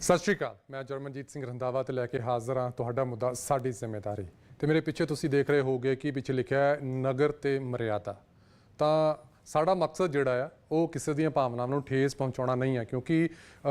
ਸਤਿ ਸ਼੍ਰੀ ਅਕਾਲ। ਮੈਂ ਜਰਮਨਜੀਤ ਸਿੰਘ ਰੰਧਾਵਾ ਤੇ ਲੈ ਕੇ ਹਾਜ਼ਰ ਹਾਂ ਤੁਹਾਡਾ ਮੁੱਦਾ ਸਾਡੀ ਜ਼ਿੰਮੇਵਾਰੀ ਤੇ ਮੇਰੇ ਪਿੱਛੇ ਤੁਸੀਂ ਦੇਖ ਰਹੇ ਹੋਗੇ ਕਿ ਪਿੱਛੇ ਲਿਖਿਆ ਹੈ, ਨਗਰ ਤੇ ਮਰਿਆਦਾ। ਤਾਂ ਸਾਡਾ ਮਕਸਦ ਜਿਹੜਾ ਆ, ਉਹ ਕਿਸੇ ਦੀਆਂ ਭਾਵਨਾਵਾਂ ਨੂੰ ਠੇਸ ਪਹੁੰਚਾਉਣਾ ਨਹੀਂ ਹੈ ਕਿਉਂਕਿ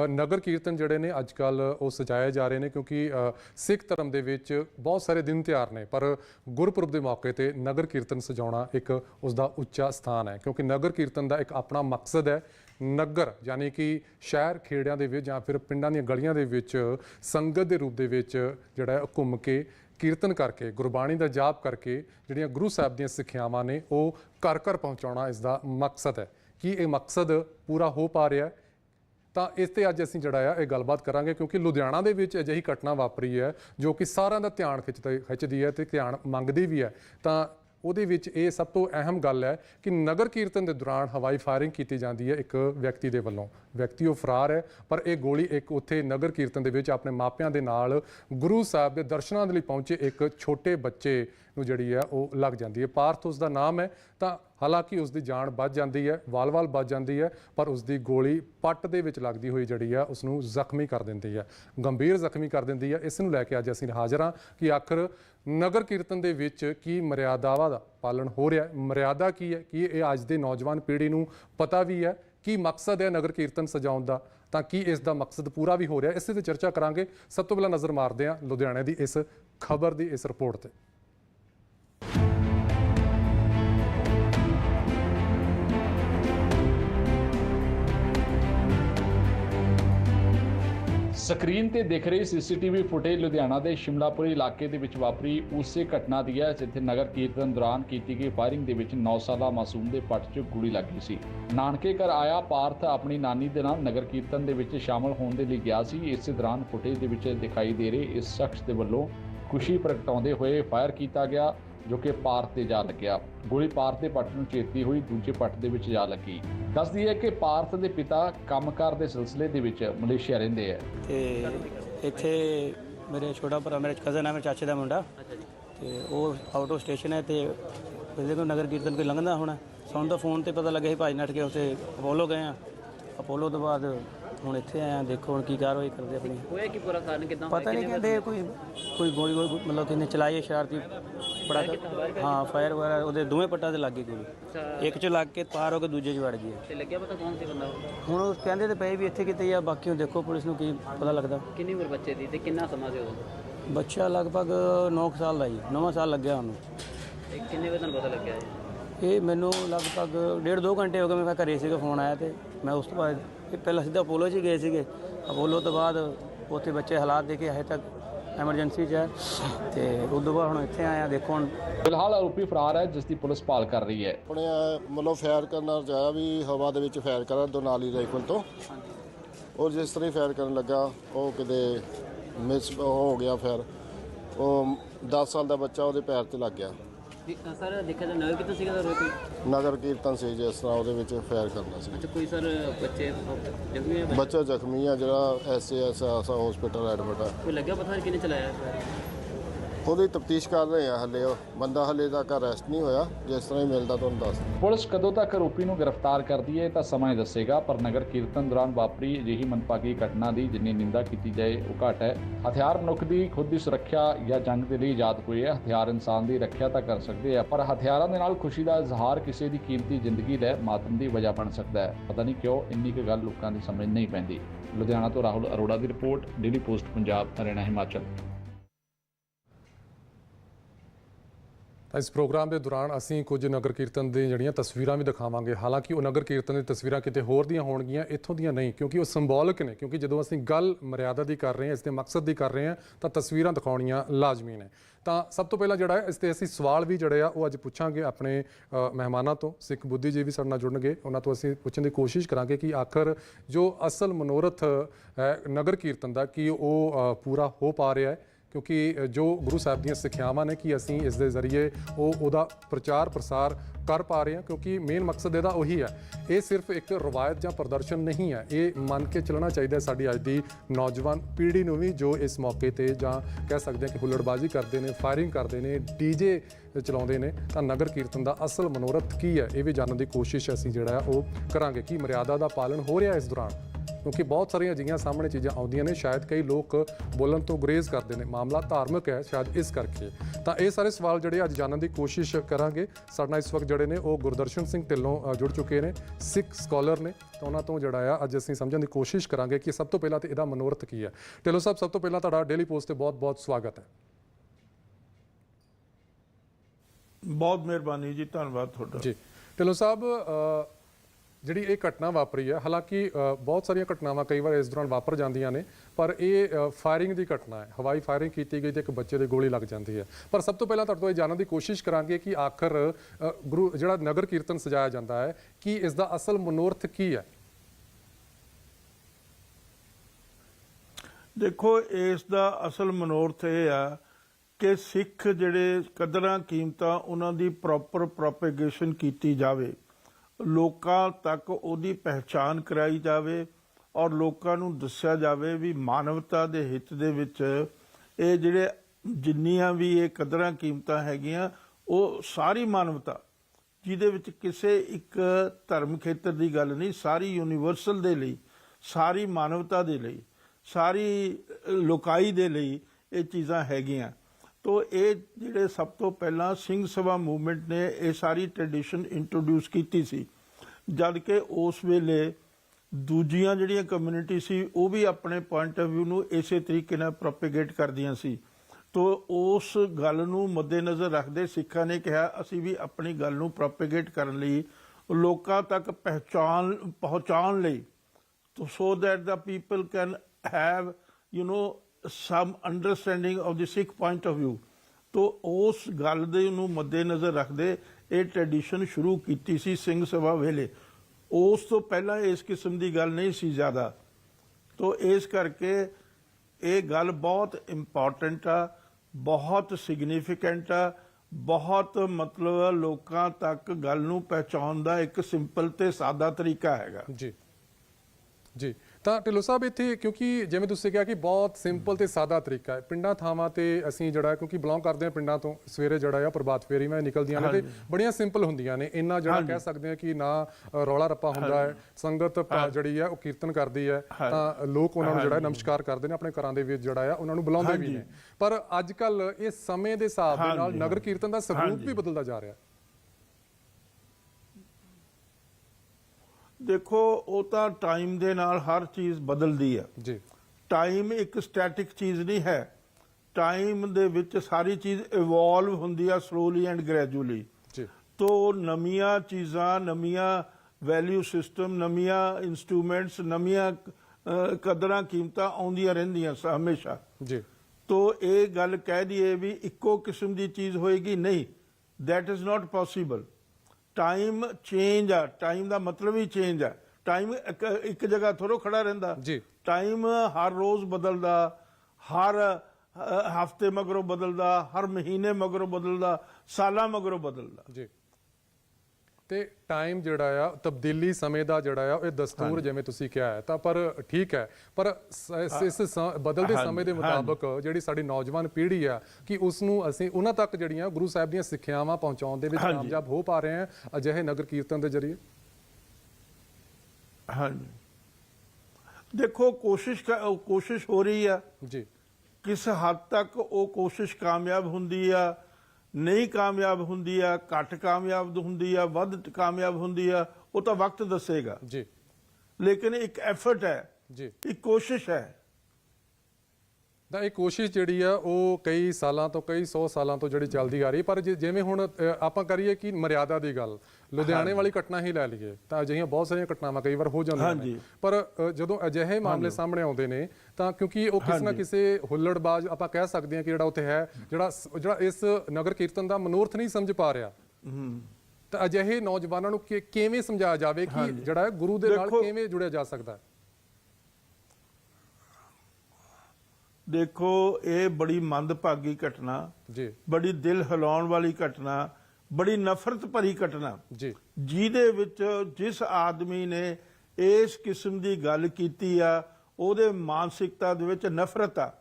ਨਗਰ ਕੀਰਤਨ ਜਿਹੜੇ ਨੇ ਅੱਜ ਕੱਲ ਉਹ ਸਜਾਏ ਜਾ ਰਹੇ ਨੇ, ਕਿਉਂਕਿ ਸਿੱਖ ਧਰਮ ਦੇ ਵਿੱਚ ਬਹੁਤ ਸਾਰੇ ਦਿਨ ਤਿਉਹਾਰ ਨੇ, ਪਰ ਗੁਰਪੁਰਬ ਦੇ ਮੌਕੇ ਤੇ ਨਗਰ ਕੀਰਤਨ ਸਜਾਉਣਾ ਇੱਕ ਉਸ ਦਾ ਉੱਚਾ ਸਥਾਨ ਹੈ, ਕਿਉਂਕਿ ਨਗਰ ਕੀਰਤਨ ਦਾ ਇੱਕ ਆਪਣਾ ਮਕਸਦ ਹੈ ਨਗਰ, ਯਾਨੀ ਕਿ ਸ਼ਹਿਰ ਖੇੜਿਆਂ ਦੇ ਵਿੱਚ ਜਾਂ ਫਿਰ ਪਿੰਡਾਂ ਦੀਆਂ ਗਲੀਆਂ ਦੇ ਵਿੱਚ ਸੰਗਤ ਦੇ ਰੂਪ ਦੇ ਵਿੱਚ ਜਿਹੜਾ ਘੁੰਮ ਕੇ ਕੀਰਤਨ ਕਰਕੇ, ਗੁਰਬਾਣੀ ਦਾ ਜਾਪ ਕਰਕੇ ਜਿਹੜੀਆਂ ਗੁਰੂ ਸਾਹਿਬ ਦੀਆਂ ਸਿੱਖਿਆਵਾਂ ਨੇ, ਉਹ ਘਰ ਘਰ ਪਹੁੰਚਾਉਣਾ ਇਸ ਦਾ ਮਕਸਦ ਹੈ। ਕੀ ਇਹ ਮਕਸਦ ਪੂਰਾ ਹੋ ਪਾ ਰਿਹਾ ਹੈ? ਤਾਂ ਇਸ ਤੇ ਅੱਜ ਅਸੀਂ ਜਿਹੜਾ ਆ ਇਹ ਗੱਲਬਾਤ ਕਰਾਂਗੇ, ਕਿਉਂਕਿ ਲੁਧਿਆਣਾ ਦੇ ਵਿੱਚ ਅਜਿਹੀ ਘਟਨਾ ਵਾਪਰੀ ਹੈ ਜੋ ਕਿ ਸਾਰਿਆਂ ਦਾ ਧਿਆਨ ਖਿੱਚਦੀ ਖਿੱਚਦੀ ਹੈ ਤੇ ਧਿਆਨ ਮੰਗਦੀ ਵੀ ਹੈ। ਤਾਂ ਉਹਦੇ ਵਿੱਚ ਇਹ ਸਭ ਤੋਂ ਅਹਿਮ ਗੱਲ ਹੈ ਕਿ ਨਗਰ ਕੀਰਤਨ ਦੇ ਦੌਰਾਨ ਹਵਾਈ ਫਾਇਰਿੰਗ ਕੀਤੀ ਜਾਂਦੀ ਹੈ ਇੱਕ ਵਿਅਕਤੀ ਦੇ ਵੱਲੋਂ। ਵਿਅਕਤੀ ਉਹ ਫਰਾਰ ਹੈ, ਪਰ ਇਹ ਗੋਲੀ ਇੱਕ ਉੱਥੇ ਨਗਰ ਕੀਰਤਨ ਦੇ ਵਿੱਚ ਆਪਣੇ ਮਾਪਿਆਂ ਦੇ ਨਾਲ ਗੁਰੂ ਸਾਹਿਬ ਦੇ ਦਰਸ਼ਨਾਂ ਦੇ ਲਈ ਪਹੁੰਚੇ ਇੱਕ ਛੋਟੇ ਬੱਚੇ ਨੂੰ ਜਿਹੜੀ ਹੈ ਉਹ ਲੱਗ ਜਾਂਦੀ ਹੈ। ਪਾਰਥ ਉਸ ਦਾ ਨਾਮ ਹੈ, ਤਾਂ ਹਾਲਾਂਕਿ ਉਸ ਦੀ ਜਾਨ ਬਚ ਜਾਂਦੀ ਹੈ, ਵਾਲ-ਵਾਲ ਬਚ ਜਾਂਦੀ ਹੈ, ਪਰ ਉਸ ਦੀ ਗੋਲੀ ਪੱਟ ਦੇ ਵਿੱਚ ਲੱਗਦੀ ਹੋਈ ਜਿਹੜੀ ਹੈ ਉਸ ਨੂੰ ਜ਼ਖਮੀ ਕਰ ਦਿੰਦੀ ਹੈ। ਗੰਭੀਰ ਜ਼ਖਮੀ ਕਰ ਦਿੰਦੀ ਹੈ। ਇਸ ਨੂੰ ਲੈ ਕੇ ਅੱਜ ਅਸੀਂ ਹਾਜ਼ਰ ਹਾਂ ਕਿ ਆਖਰ ਨਗਰ ਕੀਰਤਨ ਦੇ ਵਿੱਚ ਕੀ ਮਰਿਆਦਾਵਾਂ ਦਾ ਪਾਲਣ ਹੋ ਰਿਹਾ ਹੈ? ਮਰਿਆਦਾ ਕੀ ਹੈ? ਕੀ ਇਹ ਅੱਜ ਦੇ ਨੌਜਵਾਨ ਪੀੜ੍ਹੀ ਨੂੰ ਪਤਾ ਵੀ ਹੈ? ਕੀ ਮਕਸਦ ਹੈ ਨਗਰ ਕੀਰਤਨ ਸਜਾਉਣ ਦਾ? ਤਾਂ ਕੀ ਇਸ ਦਾ ਮਕਸਦ ਪੂਰਾ ਵੀ ਹੋ ਰਿਹਾ ਇਸੇ ਤੇ ਚਰਚਾ ਕਰਾਂਗੇ। ਸਭ ਤੋਂ ਪਹਿਲਾਂ ਨਜ਼ਰ ਮਾਰਦੇ ਹਾਂ ਲੁਧਿਆਣੇ ਦੀ ਇਸ ਖਬਰ ਦੀ ਇਸ ਰਿਪੋਰਟ ਤੇ। ਸਕਰੀਨ ਤੇ ਦਿਖ ਰਹੀ ਸੀਸੀਟੀਵੀ ਫੁਟੇਜ ਲੁਧਿਆਣਾ ਦੇ ਸ਼ਿਮਲਾਪੁਰੀ ਇਲਾਕੇ ਦੇ ਵਿੱਚ ਵਾਪਰੀ ਉਸੇ ਘਟਨਾ ਦੀ ਹੈ, ਜਿੱਥੇ ਨਗਰ ਕੀਰਤਨ ਦੌਰਾਨ ਕੀਤੀ ਗਈ ਫਾਇਰਿੰਗ ਦੇ ਵਿੱਚ 9 ਸਾਲਾ ਮਾਸੂਮ ਦੇ ਪੱਟ 'ਚ ਗੋਲੀ ਲੱਗੀ ਸੀ। ਨਾਨਕੇ ਘਰ ਆਇਆ ਪਾਰਥ ਆਪਣੀ ਨਾਨੀ ਦੇ ਨਾਲ ਨਗਰ ਕੀਰਤਨ ਦੇ ਵਿੱਚ ਸ਼ਾਮਲ ਹੋਣ ਦੇ ਲਈ ਗਿਆ ਸੀ। ਇਸੇ ਦੌਰਾਨ ਫੁਟੇਜ ਦੇ ਵਿੱਚ ਦਿਖਾਈ ਦੇ ਰਹੇ ਇਸ ਸ਼ਖਸ ਦੇ ਵੱਲੋਂ ਖੁਸ਼ੀ ਪ੍ਰਗਟਾਉਂਦੇ ਹੋਏ ਫਾਇਰ ਕੀਤਾ ਗਿਆ। ਜੋ ਕਿ ਪਾਰਥ ਤੇ ਜਾ ਲੱਗਿਆ। ਗੋਲੀ ਪਾਰਥ ਦੇ ਪੱਟ ਨੂੰ ਚੇਤੀ ਹੋਈ ਦੂਜੇ ਪੱਟ ਦੇ ਵਿੱਚ ਜਾ ਲੱਗੀ। ਦੱਸਦੀ ਹੈ ਕਿ ਪਾਰਥ ਦੇ ਪਿਤਾ ਕੰਮਕਾਰ ਦੇ ਸਿਲਸਿਲੇ ਦੇ ਵਿੱਚ ਮਲੇਸ਼ੀਆ ਰਹਿੰਦੇ ਹੈ ਤੇ ਇੱਥੇ ਮੇਰੇ ਛੋਟਾ ਭਰਾ ਮੇਰੇ ਕਜ਼ਨ ਹੈ ਮੇਰੇ ਚਾਚੇ ਦਾ ਮੁੰਡਾ। ਤੇ ਉਹ ਆਊਟ ਆਫ ਸਟੇਸ਼ਨ ਹੈ ਤੇ ਇਹਦੇ ਕੋਲ ਨਗਰ ਕੀਰਤਨ ਕੋਈ ਲੰਘਦਾ ਹੋਣਾ। ਸਾਨੂੰ ਤਾਂ ਫੋਨ ਤੇ ਪਤਾ ਲੱਗਿਆ ਸੀ ਭਾਈ ਨੱਠ ਕੇ ਉੱਥੇ ਅਪੋਲੋ ਗਏ ਆ। ਅਪੋਲੋ ਤੋਂ ਬਾਅਦ ਹੁਣ ਇੱਥੇ ਆਏ ਆ ਦੇਖੋ ਹੁਣ ਕੀ ਕਾਰਵਾਈ ਕਰਦੇ ਆਪਣੀ। ਹੋਇਆ ਕੀ ਪੂਰਾ ਕਾਰਨ ਕਿਦਾਂ ਪਤਾ ਨਹੀਂ ਕਹਿੰਦੇ ਕੋਈ ਕੋਈ ਗੋਲੀ ਗੋਲੀ ਮਤਲਬ ਕਿਨੇ ਚਲਾਈ ਹੈ ਸ਼ਰਾਰਤੀ। ਬੜਾ ਹਾਂ ਫਾਇਰ ਵਗੈਰਾ ਉਹਦੇ ਦੋਵੇਂ ਪੱਟਾਂ ਤੇ ਲੱਗ ਗਈ ਗੋਲੀ ਇੱਕ ਚ ਲੱਗ ਕੇ ਪਾਰ ਹੋ ਕੇ ਦੂਜੇ ਚ ਵੜ ਗਈ। ਤੇ ਲੱਗਿਆ ਪਤਾ ਕੌਣ ਸੀ ਬੰਦਾ ਉਹ? ਹੁਣ ਉਹ ਕਹਿੰਦੇ ਤੇ ਪਏ ਵੀ ਇੱਥੇ ਕਿਤੇ ਆ ਬਾਕੀ ਹੁਣ ਦੇਖੋ ਪੁਲਿਸ ਨੂੰ ਕੀ ਪਤਾ ਲੱਗਦਾ ਕਿੰਨੀ ਉਮਰ ਬੱਚੇ ਦੀ ਤੇ ਕਿੰਨਾ ਸਮਾਂ ਸੀ ਉਦੋਂ ਬੱਚਾ ਲਗਭਗ 9 ਸਾਲ ਦਾ ਜੀ 9 ਸਾਲ ਲੱਗਿਆ ਉਹਨੂੰ ਤੇ ਕਿੰਨੇ ਵਜੇ ਤੁਹਾਨੂੰ ਪਤਾ ਲੱਗਿਆ ਇਹ? ਇਹ ਮੈਨੂੰ ਲਗਭਗ ਡੇਢ ਦੋ ਘੰਟੇ ਹੋ ਗਏ ਮੈਂ ਘਰੇ ਸੀਗਾ ਫੋਨ ਆਇਆ ਤੇ ਮੈਂ ਉਸ ਤੋਂ ਬਾਅਦ ਇਹ ਪਹਿਲਾਂ ਸਿੱਧਾ ਅਪੋਲੋ 'ਚ ਹੀ ਗਏ ਸੀਗੇ ਅਪੋਲੋ ਤੋਂ ਬਾਅਦ ਉੱਥੇ ਬੱਚੇ ਹਾਲਾਤ ਦੇਖੇ ਹਜੇ ਤੱਕ ਐਮਰਜੈਂਸੀ 'ਚ ਹੈ ਤੇ ਉਸ ਤੋਂ ਬਾਅਦ ਹੁਣ ਇੱਥੇ ਆਇਆ ਦੇਖੋ ਹੁਣ ਫਿਲਹਾਲ ਆਰੋਪੀ ਫਰਾਰ ਹੈ ਜਿਸ ਦੀ ਪੁਲਿਸ ਭਾਲ ਕਰ ਰਹੀ ਹੈ। ਆਪਣੇ ਮਤਲਬ ਫਾਇਰ ਕਰਨਾ ਚਾਹਿਆ ਵੀ ਹਵਾ ਦੇ ਵਿੱਚ ਫਾਇਰ ਕਰਾਂ ਦੋ ਨਾਲੀ ਰਾਈਫਲ ਤੋਂ। ਔਰ ਜਿਸ ਤਰ੍ਹਾਂ ਹੀ ਫਾਇਰ ਕਰਨ ਲੱਗਾ ਉਹ ਕਿਤੇ ਮਿਸ ਹੋ ਗਿਆ ਫਾਇਰ। ਉਹ 10 ਸਾਲ ਦਾ ਬੱਚਾ ਉਹਦੇ ਪੈਰ ਤੇ ਲੱਗ ਗਿਆ। ਸਰ ਦੇਖਿਆ ਤਾਂ ਨਗਰ ਕਿਤੋਂ ਸੀਗਾ ਸਰ ਕੋਈ ਨਗਰ ਕੀਰਤਨ ਸੀ ਜਿਸ ਤਰ੍ਹਾਂ ਉਹਦੇ ਵਿੱਚ ਫਾਇਰ ਕਰਨਾ ਸੀ। ਅੱਛਾ ਕੋਈ ਸਰ ਬੱਚੇ ਜ਼ਖਮੀ ਹੋਏ ਬੱਚੇ? ਜ਼ਖਮੀ ਆ ਜਿਹੜਾ ਐਸਏਐਸ ਆਸਾ ਹਸਪੀਟਲ ਐਡਮਿਟ ਆ। ਕੋਈ ਲੱਗਿਆ ਪਤਾ ਕਿਹਨੇ ਚਲਾਇਆ? ਸਰ ਉਹਦੀ ਤਫਤੀਸ਼ ਕਰ ਰਹੇ ਆ ਹੱਲੇ ਉਹ। ਬੰਦਾ ਹੱਲੇ ਤੱਕ ਅਰੈਸਟ ਨਹੀਂ ਹੋਇਆ। ਜਿਸ ਤਰ੍ਹਾਂ ਹੀ ਮਿਲਦਾ ਤੁਹਾਨੂੰ ਦੱਸ ਪੁਲਿਸ ਕਦੋਂ ਤੱਕ ਆਰੋਪੀ ਨੂੰ ਗ੍ਰਿਫਤਾਰ ਕਰਦੀ ਹੈ ਤਾਂ ਸਮਾਂ ਹੀ ਦੱਸੇਗਾ, ਪਰ ਨਗਰ ਕੀਰਤਨ ਦੌਰਾਨ ਵਾਪਰੀ ਅਜਿਹੀ ਮੰਦਭਾਗੀ ਘਟਨਾ ਦੀ ਜਿੰਨੀ ਨਿੰਦਾ ਕੀਤੀ ਜਾਏ, ਉਹ ਘੱਟ ਹੈ। ਹਥਿਆਰ ਮਨੁੱਖ ਦੀ ਖੁਦ ਦੀ ਸੁਰੱਖਿਆ ਜਾਂ ਜੰਗ ਦੇ ਲਈ ਆਜ਼ਾਦ ਹੋਏ ਹੈ? ਹਥਿਆਰ ਇਨਸਾਨ ਦੀ ਰੱਖਿਆ ਤਾਂ ਕਰ ਸਕਦੇ ਆ, ਪਰ ਹਥਿਆਰਾਂ ਦੇ ਨਾਲ ਖੁਸ਼ੀ ਦਾ ਇਜ਼ਹਾਰ ਕਿਸੇ ਦੀ ਕੀਮਤੀ ਜ਼ਿੰਦਗੀ ਦਾ ਮਾਤਮ ਦੀ ਵਜ੍ਹਾ ਬਣ ਸਕਦਾ ਹੈ। ਪਤਾ ਨਹੀਂ ਕਿਉਂ ਇੰਨੀ ਕੁ ਗੱਲ ਲੋਕਾਂ ਦੀ ਸਮਝ ਨਹੀਂ ਪੈਂਦੀ। ਲੁਧਿਆਣਾ ਤੋਂ ਰਾਹੁਲ ਅਰੋੜਾ ਦੀ report, Daily Post, Punjab, Haryana, Himachal. ਤਾਂ ਇਸ ਪ੍ਰੋਗਰਾਮ ਦੇ ਦੌਰਾਨ ਅਸੀਂ ਕੁਝ ਨਗਰ ਕੀਰਤਨ ਦੀਆਂ ਜਿਹੜੀਆਂ ਤਸਵੀਰਾਂ ਵੀ ਦਿਖਾਵਾਂਗੇ। ਹਾਲਾਂਕਿ ਉਹ ਨਗਰ ਕੀਰਤਨ ਦੀ ਤਸਵੀਰਾਂ ਕਿਤੇ ਹੋਰ ਦੀਆਂ ਹੋਣਗੀਆਂ, ਇੱਥੋਂ ਦੀਆਂ ਨਹੀਂ, ਕਿਉਂਕਿ ਉਹ ਸਿੰਬੋਲਿਕ ਨੇ, ਕਿਉਂਕਿ ਜਦੋਂ ਅਸੀਂ ਗੱਲ ਮਰਿਆਦਾ ਦੀ ਕਰ ਰਹੇ ਹਾਂ, ਇਸ ਦੇ ਮਕਸਦ ਦੀ ਕਰ ਰਹੇ ਹਾਂ, ਤਾਂ ਤਸਵੀਰਾਂ ਦਿਖਾਉਣੀਆਂ ਲਾਜ਼ਮੀ ਨੇ। ਤਾਂ ਸਭ ਤੋਂ ਪਹਿਲਾਂ ਜਿਹੜਾ ਹੈ ਇਸ ਤੇ ਅਸੀਂ ਸਵਾਲ ਵੀ ਜਿਹੜੇ ਆ, ਉਹ ਅੱਜ ਪੁੱਛਾਂਗੇ ਆਪਣੇ ਮਹਿਮਾਨਾਂ ਤੋਂ। ਸਿੱਖ ਬੁੱਧੀ ਜੀ ਵੀ ਸਾਡੇ ਨਾਲ ਜੁੜਨਗੇ। ਉਹਨਾਂ ਤੋਂ ਅਸੀਂ ਪੁੱਛਣ ਦੀ ਕੋਸ਼ਿਸ਼ ਕਰਾਂਗੇ ਕਿ ਆਖਰ ਜੋ ਅਸਲ ਮਨੋਰਥ ਹੈ ਨਗਰ ਕੀਰਤਨ ਦਾ ਕੀ ਉਹ ਪੂਰਾ ਹੋ ਪਾ ਰਿਹਾ ਹੈ। ਕਿਉਂਕਿ ਜੋ ਗੁਰੂ ਸਾਹਿਬ ਦੀਆਂ ਸਿੱਖਿਆਵਾਂ ਨੇ ਕਿ ਅਸੀਂ ਇਸ ਦੇ ਜ਼ਰੀਏ ਉਹ, ਉਹਦਾ ਪ੍ਰਚਾਰ ਪ੍ਰਸਾਰ ਕਰ ਪਾ ਰਹੇ ਹਾਂ, ਕਿਉਂਕਿ ਮੇਨ ਮਕਸਦ ਇਹਦਾ ਉਹੀ ਹੈ। ਇਹ ਸਿਰਫ ਇੱਕ ਰਵਾਇਤ ਜਾਂ ਪ੍ਰਦਰਸ਼ਨ ਨਹੀਂ ਹੈ। ਇਹ ਮੰਨ ਕੇ ਚੱਲਣਾ ਚਾਹੀਦਾ ਸਾਡੀ ਅੱਜ ਦੀ ਨੌਜਵਾਨ ਪੀੜ੍ਹੀ ਨੂੰ ਵੀ, ਜੋ ਇਸ ਮੌਕੇ ਤੇ ਜਾਂ ਕਹਿ ਸਕਦੇ ਹਾਂ ਕਿ ਹੁੱਲੜਬਾਜ਼ੀ ਕਰਦੇ ਨੇ ਫਾਇਰਿੰਗ ਕਰਦੇ ਨੇ ਡੀਜੇ ਚਲਾਉਂਦੇ ਨੇ, ਤਾਂ ਨਗਰ ਕੀਰਤਨ ਦਾ ਅਸਲ ਮਨੋਰਥ ਕੀ ਹੈ? ਇਹ ਵੀ ਜਾਣਨ ਦੀ ਕੋਸ਼ਿਸ਼ ਅਸੀਂ ਜਿਹੜਾ ਹੈ ਉਹ ਕਰਾਂਗੇ। ਕਿ ਮਰਿਆਦਾ ਦਾ ਪਾਲਣ ਹੋ ਰਿਹਾ ਇਸ ਦੌਰਾਨ? ਕਿਉਂਕਿ ਬਹੁਤ ਸਾਰੀਆਂ ਅਜਿਹੀਆਂ ਸਾਹਮਣੇ ਚੀਜ਼ਾਂ ਆਉਂਦੀਆਂ ਨੇ ਸ਼ਾਇਦ ਕਈ ਲੋਕ ਬੋਲਣ ਤੋਂ ਗੁਰੇਜ਼ ਕਰਦੇ ਨੇ। ਮਾਮਲਾ ਧਾਰਮਿਕ ਹੈ ਸ਼ਾਇਦ ਇਸ ਕਰਕੇ। ਤਾਂ ਇਹ ਸਾਰੇ ਸਵਾਲ ਜਿਹੜੇ ਅੱਜ ਜਾਣਨ ਦੀ ਕੋਸ਼ਿਸ਼ ਕਰਾਂਗੇ। ਸਾਡੇ ਨਾਲ ਇਸ ਵਕਤ ਜਿਹੜੇ ਨੇ ਉਹ ਗੁਰਦਰਸ਼ਨ ਸਿੰਘ ਢਿੱਲੋਂ ਜੁੜ ਚੁੱਕੇ ਨੇ ਸਿੱਖ ਸਕਾਲਰ ਨੇ। ਤਾਂ ਉਹਨਾਂ ਤੋਂ ਜਿਹੜਾ ਆ ਅੱਜ ਅਸੀਂ ਸਮਝਣ ਦੀ ਕੋਸ਼ਿਸ਼ ਕਰਾਂਗੇ ਕਿ ਸਭ ਤੋਂ ਪਹਿਲਾਂ ਤੇ ਇਹਦਾ ਮਨੋਰਥ ਕੀ ਹੈ। ਢਿੱਲੋਂ ਸਾਹਿਬ ਸਭ ਤੋਂ ਪਹਿਲਾਂ ਤੁਹਾਡਾ ਡੇਲੀ ਪੋਸਟ ਤੇ ਬਹੁਤ-ਬਹੁਤ ਸਵਾਗਤ ਹੈ। ਬਹੁਤ ਮਿਹਰਬਾਨੀ ਜੀ ਧੰਨਵਾਦ ਤੁਹਾਡਾ। ਜੀ। ਢਿੱਲੋਂ ਸਾਹਿਬ ਜਿਹੜੀ ਇਹ ਘਟਨਾ ਵਾਪਰੀ ਹੈ ਹਾਲਾਂਕਿ ਬਹੁਤ ਸਾਰੀਆਂ ਘਟਨਾਵਾਂ ਕਈ ਵਾਰ ਇਸ ਦੌਰਾਨ ਵਾਪਰ ਜਾਂਦੀਆਂ ਨੇ, ਪਰ ਇਹ ਫਾਇਰਿੰਗ ਦੀ ਘਟਨਾ ਹੈ। ਹਵਾਈ ਫਾਇਰਿੰਗ ਕੀਤੀ ਗਈ ਤੇ ਇੱਕ ਬੱਚੇ ਦੇ ਗੋਲੀ ਲੱਗ ਜਾਂਦੀ ਹੈ। ਪਰ ਸਭ ਤੋਂ ਪਹਿਲਾਂ ਤੁਹਾਡੇ ਤੋਂ ਇਹ ਜਾਣਨ ਦੀ ਕੋਸ਼ਿਸ਼ ਕਰਾਂਗੇ ਕਿ ਆਖਰ ਗੁਰੂ, ਜਿਹੜਾ ਨਗਰ ਕੀਰਤਨ ਸਜਾਇਆ ਜਾਂਦਾ ਹੈ, ਕਿ ਇਸ ਦਾ ਅਸਲ ਮਨੋਰਥ ਕੀ ਹੈ? ਦੇਖੋ, ਇਸ ਦਾ ਅਸਲ ਮਨੋਰਥ ਇਹ ਆ ਕਿ ਸਿੱਖ ਜਿਹੜੇ ਕਦਰਾਂ ਕੀਮਤਾਂ ਉਹਨਾਂ ਦੀ ਪ੍ਰੋਪਰ ਪ੍ਰੋਪੇਗੇਸ਼ਨ ਕੀਤੀ ਜਾਵੇ। ਲੋਕਾਂ ਤੱਕ ਉਹਦੀ ਪਹਿਚਾਨ ਕਰਾਈ ਜਾਵੇ ਔਰ ਲੋਕਾਂ ਨੂੰ ਦੱਸਿਆ ਜਾਵੇ ਵੀ ਮਾਨਵਤਾ ਦੇ ਹਿੱਤ ਦੇ ਵਿੱਚ ਇਹ ਜਿਹੜੇ ਜਿੰਨੀਆਂ ਵੀ ਇਹ ਕਦਰਾਂ ਕੀਮਤਾਂ ਹੈਗੀਆਂ ਉਹ ਸਾਰੀ ਮਾਨਵਤਾ ਜਿਹਦੇ ਵਿੱਚ ਕਿਸੇ ਇੱਕ ਧਰਮ ਖੇਤਰ ਦੀ ਗੱਲ ਨਹੀਂ ਸਾਰੀ ਯੂਨੀਵਰਸਲ ਦੇ ਲਈ ਸਾਰੀ ਮਾਨਵਤਾ ਦੇ ਲਈ ਸਾਰੀ ਅ, ਲੋਕਾਈ ਦੇ ਲਈ ਇਹ ਚੀਜ਼ਾਂ ਹੈਗੀਆਂ। ਤੋ ਇਹ ਜਿਹੜੇ ਸਭ ਤੋਂ ਪਹਿਲਾਂ ਸਿੰਘ ਸਭਾ ਮੂਵਮੈਂਟ ਨੇ ਇਹ ਸਾਰੀ ਟ੍ਰੈਡੀਸ਼ਨ ਇੰਟਰੋਡਿਊਸ ਕੀਤੀ ਸੀ। ਜਦ ਕਿ ਉਸ ਵੇਲੇ ਦੂਜੀਆਂ ਜਿਹੜੀਆਂ ਕਮਿਊਨਿਟੀ ਸੀ, ਉਹ ਵੀ ਆਪਣੇ ਪੁਆਇੰਟ ਆਫ View ਨੂੰ ਇਸੇ ਤਰੀਕੇ ਨਾਲ ਪ੍ਰੋਪੇਗੇਟ ਕਰਦੀਆਂ ਸੀ। ਤੋ ਉਸ ਗੱਲ ਨੂੰ ਮੱਦੇਨਜ਼ਰ ਰੱਖਦੇ ਸਿੱਖਾਂ ਨੇ ਕਿਹਾ, ਅਸੀਂ ਵੀ ਆਪਣੀ ਗੱਲ ਨੂੰ ਪ੍ਰੋਪੇਗੇਟ ਕਰਨ ਲਈ ਲੋਕਾਂ ਤੱਕ ਪਹਿਚਾਨ ਪਹੁੰਚਾਉਣ ਲਈ to so that the people can have, you some understanding understanding of the Sikh point view. ਤੋ ਉਸ ਗੱਲ ਦੇ ਨੂੰ ਮੱਦੇਨਜ਼ਰ ਰੱਖਦੇ ਇਹ ਟ੍ਰੈਡੀਸ਼ਨ ਸ਼ੁਰੂ ਕੀਤੀ ਸੀ ਸਿੰਘ ਸਭਾ ਵੇਲੇ। ਉਸ ਤੋਂ ਪਹਿਲਾਂ ਇਸ ਕਿਸਮ ਦੀ ਗੱਲ ਨਹੀਂ ਸੀ ਜ਼ਿਆਦਾ। ਤੋ ਇਸ ਕਰਕੇ ਇਹ ਗੱਲ ਬਹੁਤ ਇੰਪੋਰਟੈਂਟ ਆ, ਬਹੁਤ ਸਿਗਨੀਫੀਕੈਂਟ ਆ, ਬਹੁਤ ਮਤਲਬ ਲੋਕਾਂ ਤੱਕ ਗੱਲ ਨੂੰ ਪਹੁੰਚਾਉਣ ਦਾ ਇੱਕ ਸਿੰਪਲ ਤੇ ਸਾਦਾ ਤਰੀਕਾ ਹੈਗਾ। ਜੀ। ਜੀ। ਤਾਂ ਢਿੱਲੋਂ ਸਾਹਿਬ ਇੱਥੇ ਕਿਉਂਕਿ ਜਿਵੇਂ ਤੁਸੀਂ ਕਿਹਾ ਕਿ ਬਹੁਤ ਸਿੰਪਲ ਤੇ ਸਾਦਾ ਤਰੀਕਾ ਹੈ। ਪਿੰਡਾਂ ਥਾਵਾਂ ਤੇ ਅਸੀਂ ਜਿਹੜਾ ਹੈ, ਕਿਉਂਕਿ ਬਿਲੋਂਗ ਕਰਦੇ ਹਾਂ ਪਿੰਡਾਂ ਤੋਂ ਸਵੇਰੇ ਜਿਹੜਾ ਆ ਪ੍ਰਭਾਤ ਫੇਰੀ ਮੈਂ ਨਿਕਲਦੀਆਂ ਨੇ ਤੇ ਬੜੀਆਂ ਸਿੰਪਲ ਹੁੰਦੀਆਂ ਨੇ। ਇੰਨਾ ਜਿਹੜਾ ਕਹਿ ਸਕਦੇ ਆ ਕਿ ਨਾ ਰੌਲਾ ਰੱਪਾ ਹੁੰਦਾ ਹੈ। ਸੰਗਤ ਜਿਹੜੀ ਹੈ ਉਹ ਕੀਰਤਨ ਕਰਦੀ ਹੈ। ਤਾਂ ਲੋਕ ਉਹਨਾਂ ਨੂੰ ਜਿਹੜਾ ਹੈ ਨਮਸਕਾਰ ਕਰਦੇ ਨੇ ਆਪਣੇ ਘਰਾਂ ਦੇ ਵਿੱਚ ਜਿਹੜਾ ਆ ਉਹਨਾਂ ਨੂੰ ਬੁਲਾਉਂਦੇ ਵੀ ਨੇ। ਪਰ ਅੱਜ ਕੱਲ ਇਹ ਸਮੇਂ ਦੇ ਹਿਸਾਬ ਦੇ ਨਾਲ ਨਗਰ ਕੀਰਤਨ ਦਾ ਸਰੂਪ। ਵੀ ਬਦਲਦਾ ਜਾ ਰਿਹਾ। ਦੇਖੋ ਉਹ ਤਾਂ ਟਾਈਮ ਦੇ ਨਾਲ ਹਰ ਚੀਜ਼ ਬਦਲਦੀ ਆ। ਜੀ। ਟਾਈਮ ਇੱਕ ਸਟੈਟਿਕ ਚੀਜ਼ ਨਹੀਂ ਹੈ। ਟਾਈਮ ਦੇ ਵਿੱਚ ਸਾਰੀ ਚੀਜ਼ ਇਵੋਲਵ ਹੁੰਦੀ ਆ ਸਲੋਲੀ ਐਂਡ ਗ੍ਰੈਜੂਅਲੀ ਜੀ। ਤੋ ਨਵੀਆਂ ਚੀਜ਼ਾਂ ਨਵੀਆਂ ਵੈਲਿਊ ਸਿਸਟਮ ਨਵੀਆਂ ਇਨਸਟਰੂਮੈਂਟਸ ਨਵੀਆਂ ਕਦਰਾਂ ਕੀਮਤਾਂ ਆਉਂਦੀਆਂ ਰਹਿੰਦੀਆਂ ਹਮੇਸ਼ਾ। ਜੀ। ਤੋ ਇਹ ਗੱਲ ਕਹਿ ਦਈਏ ਵੀ ਇੱਕੋ ਕਿਸਮ ਦੀ ਚੀਜ਼ ਹੋਏਗੀ? ਨਹੀਂ। That is not possible time change ਆ। ਟਾਈਮ ਦਾ ਮਤਲਬ ਹੀ ਚੇਂਜ ਆ। ਟਾਈਮ ਇੱਕ ਜਗ੍ਹਾ ਥੋੜੋ ਖੜਾ ਰਹਿੰਦਾ। ਜੀ। ਟਾਈਮ ਹਰ ਰੋਜ਼ ਬਦਲਦਾ। ਹਰ ਹਫ਼ਤੇ ਮਗਰੋਂ ਬਦਲਦਾ। ਹਰ ਮਹੀਨੇ ਮਗਰੋਂ ਬਦਲਦਾ। ਸਾਲਾਂ ਮਗਰੋਂ ਬਦਲਦਾ। ਜੀ। ਤੇ ਟਾਈਮ ਜਿਹੜਾ ਆ ਤਬਦੀਲੀ ਸਮੇਂ ਦਾ ਜਿਹੜਾ ਆ ਇਹ ਦਸਤੂਰ ਜਿਵੇਂ ਤੁਸੀਂ ਕਿਹਾ ਹੈ। ਤਾਂ ਪਰ ਠੀਕ ਹੈ। ਪਰ ਇਸ- ਬਦਲਦੇ ਸਮੇਂ ਦੇ ਮੁਤਾਬਕ ਜਿਹੜੀ ਸਾਡੀ ਨੌਜਵਾਨ ਪੀੜ੍ਹੀ ਆ ਕਿ ਉਸ ਨੂੰ ਅਸੀਂ ਉਹਨਾਂ ਤੱਕ ਜਿਹੜੀਆਂ ਗੁਰੂ ਸਾਹਿਬ ਦੀਆਂ ਸਿੱਖਿਆਵਾਂ ਪਹੁੰਚਾਉਣ ਦੇ ਵਿੱਚ। ਕਾਮਯਾਬ ਹੋ ਪਾ ਰਹੇ ਹਾਂ ਅਜਿਹੇ ਨਗਰ ਕੀਰਤਨ ਦੇ ਜ਼ਰੀਏ। ਹਾਂਜੀ। ਦੇਖੋ ਕੋਸ਼ਿਸ਼ ਕੋਸ਼ਿਸ਼ ਹੋ ਰਹੀ ਆ। ਜੀ। ਕਿਸ ਹੱਦ ਤੱਕ ਉਹ ਕੋਸ਼ਿਸ਼ ਕਾਮਯਾਬ ਹੁੰਦੀ ਆ ਨਹੀਂ ਕਾਮਯਾਬ ਹੁੰਦੀ ਆ ਘੱਟ ਕਾਮਯਾਬ ਹੁੰਦੀ ਆ ਵੱਧ ਕਾਮਯਾਬ ਹੁੰਦੀ ਆ ਉਹ ਤਾਂ ਵਕਤ ਦੱਸੇਗਾ। ਜੀ। ਲੇਕਿਨ ਇੱਕ ਐਫਰਟ ਹੈ ਜੀ। ਇੱਕ ਕੋਸ਼ਿਸ਼ ਹੈ ਤਾਂ ਇਹ ਕੋਸ਼ਿਸ਼ ਜਿਹੜੀ ਆ ਉਹ ਕਈ ਸਾਲਾਂ ਤੋਂ ਕਈ 100 ਸਾਲਾਂ ਤੋਂ ਜਿਹੜੀ ਚੱਲਦੀ ਆ ਰਹੀ ਪਰ ਜੇ- ਜਿਵੇਂ ਹੁਣ ਅ, ਆਪਾਂ ਕਰੀਏ ਕਿ ਮਰਿਆਦਾ ਦੀ ਗੱਲ ਲੁਧਿਆਣੇ ਵਾਲੀ ਘਟਨਾ ਹੀ ਲੈ ਲਈਏ ਤਾਂ ਅਜਿਹੀਆਂ ਬਹੁਤ ਸਾਰੀਆਂ ਘਟਨਾਵਾਂ ਕਈ ਵਾਰ ਹੋ ਜਾਂਦੀਆਂ ਨੇ। ਹਾਂਜੀ। ਪਰ ਅ, ਜਦੋਂ ਅਜਿਹੇ ਮਾਮਲੇ ਸਾਹਮਣੇ ਆਉਂਦੇ ਨੇ ਤਾਂ ਕਿਉਂਕਿ ਉਹ ਕਿਸੇ ਨਾ। ਕਿਸੇ ਹੁੱਲੜਬਾਜ਼ ਆਪਾਂ ਕਹਿ ਸਕਦੇ ਹਾਂ ਕਿ ਜਿਹੜਾ ਉੱਥੇ ਹੈ ਜਿਹੜਾ ਸ- ਜਿਹੜਾ ਇਸ ਨਗਰ ਕੀਰਤਨ ਦਾ ਮਨੋਰਥ ਨਹੀਂ ਸਮਝ ਪਾ ਰਿਹਾ। ਤਾਂ ਅਜਿਹੇ ਨੌਜਵਾਨਾਂ ਨੂੰ ਕਿ- ਕਿਵੇਂ ਸਮਝਾਇਆ ਜਾਵੇ ਕਿ ਜਿਹੜਾ ਹੈ ਗੁਰੂ ਦੇ ਨਾਲ ਦੇਖੋ- ਕਿਵੇਂ ਜੁੜਿਆ ਜਾ ਸਕਦਾ ਹੈ? ਦੇਖੋ ਇਹ ਬੜੀ ਮੰਦਭਾਗੀ ਘਟਨਾ ਜੀ। ਬੜੀ ਦਿਲ ਹਿਲਾਉਣ ਵਾਲੀ ਘਟਨਾ ਬੜੀ ਨਫ਼ਰਤ ਭਰੀ ਘਟਨਾ। ਜੀ। ਜਿਹਦੇ ਵਿੱਚ ਜਿਸ ਆਦਮੀ ਨੇ ਇਸ ਕਿਸਮ ਦੀ ਗੱਲ ਕੀਤੀ ਆ ਉਹਦੇ ਮਾਨਸਿਕਤਾ ਦੇ ਵਿੱਚ ਨਫ਼ਰਤ ਆ।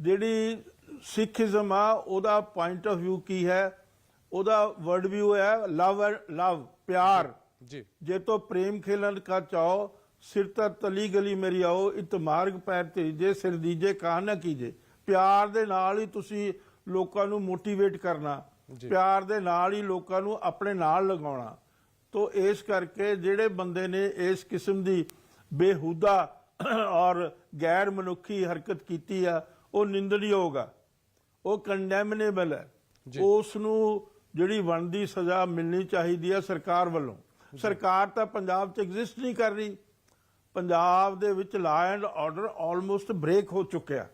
ਜਿਹੜੀ ਸਿੱਖੀਜ਼ਮ ਆ ਉਹਦਾ ਪੁਆਇੰਟ ਆਫ View ਕੀ ਹੈ? ਉਹਦਾ ਵਰਡ ਵਿਊ ਹੈ ਲਵ ਲਵ ਪਿਆਰ। ਜੀ। ਜੇ ਤੋ ਪ੍ਰੇਮ ਖੇਲਣ ਕਾ ਚਾਹੋ ਸਿਰ ਤਾਂ ਤਲੀ ਗਲੀ ਮੇਰੀ ਆਓ ਇਤ ਮਾਰਗ ਪੈਰ ਤੇ ਜੇ ਸਿਰ ਦੀਜੇ ਕਾਹ ਨਾ ਕੀਜੇ। ਪਿਆਰ ਦੇ ਨਾਲ ਹੀ ਤੁਸੀਂ ਲੋਕਾਂ ਨੂੰ ਮੋਟੀਵੇਟ ਕਰਨਾ। ਪਿਆਰ ਦੇ ਨਾਲ ਹੀ ਲੋਕਾਂ ਨੂੰ ਆਪਣੇ ਨਾਲ ਲਗਾਉਣਾ। ਤੋ ਇਸ ਕਰਕੇ ਜਿਹੜੇ ਬੰਦੇ ਨੇ ਇਸ ਕਿਸਮ ਦੀ ਬੇਹੂਦਾ ਔਰ ਗੈਰ ਮਨੁੱਖੀ ਹਰਕਤ ਕੀਤੀ ਆ ਉਹ ਨਿੰਦਣਯੋਗ ਆ। ਉਹ ਕੰਡੈਮਨੇਬਲ ਹੈ ਉਸ ਨੂੰ ਜਿਹੜੀ ਬਣਦੀ ਸਜ਼ਾ ਮਿਲਣੀ ਚਾਹੀਦੀ ਹੈ ਸਰਕਾਰ ਵੱਲੋਂ। ਸਰਕਾਰ ਤਾਂ ਪੰਜਾਬ 'ਚ ਐਗਜ਼ਿਸਟ ਨਹੀਂ ਕਰ ਰਹੀ। ਪੰਜਾਬ ਦੇ ਵਿੱਚ law and order almost break ਹੋ ਚੁੱਕਿਆ।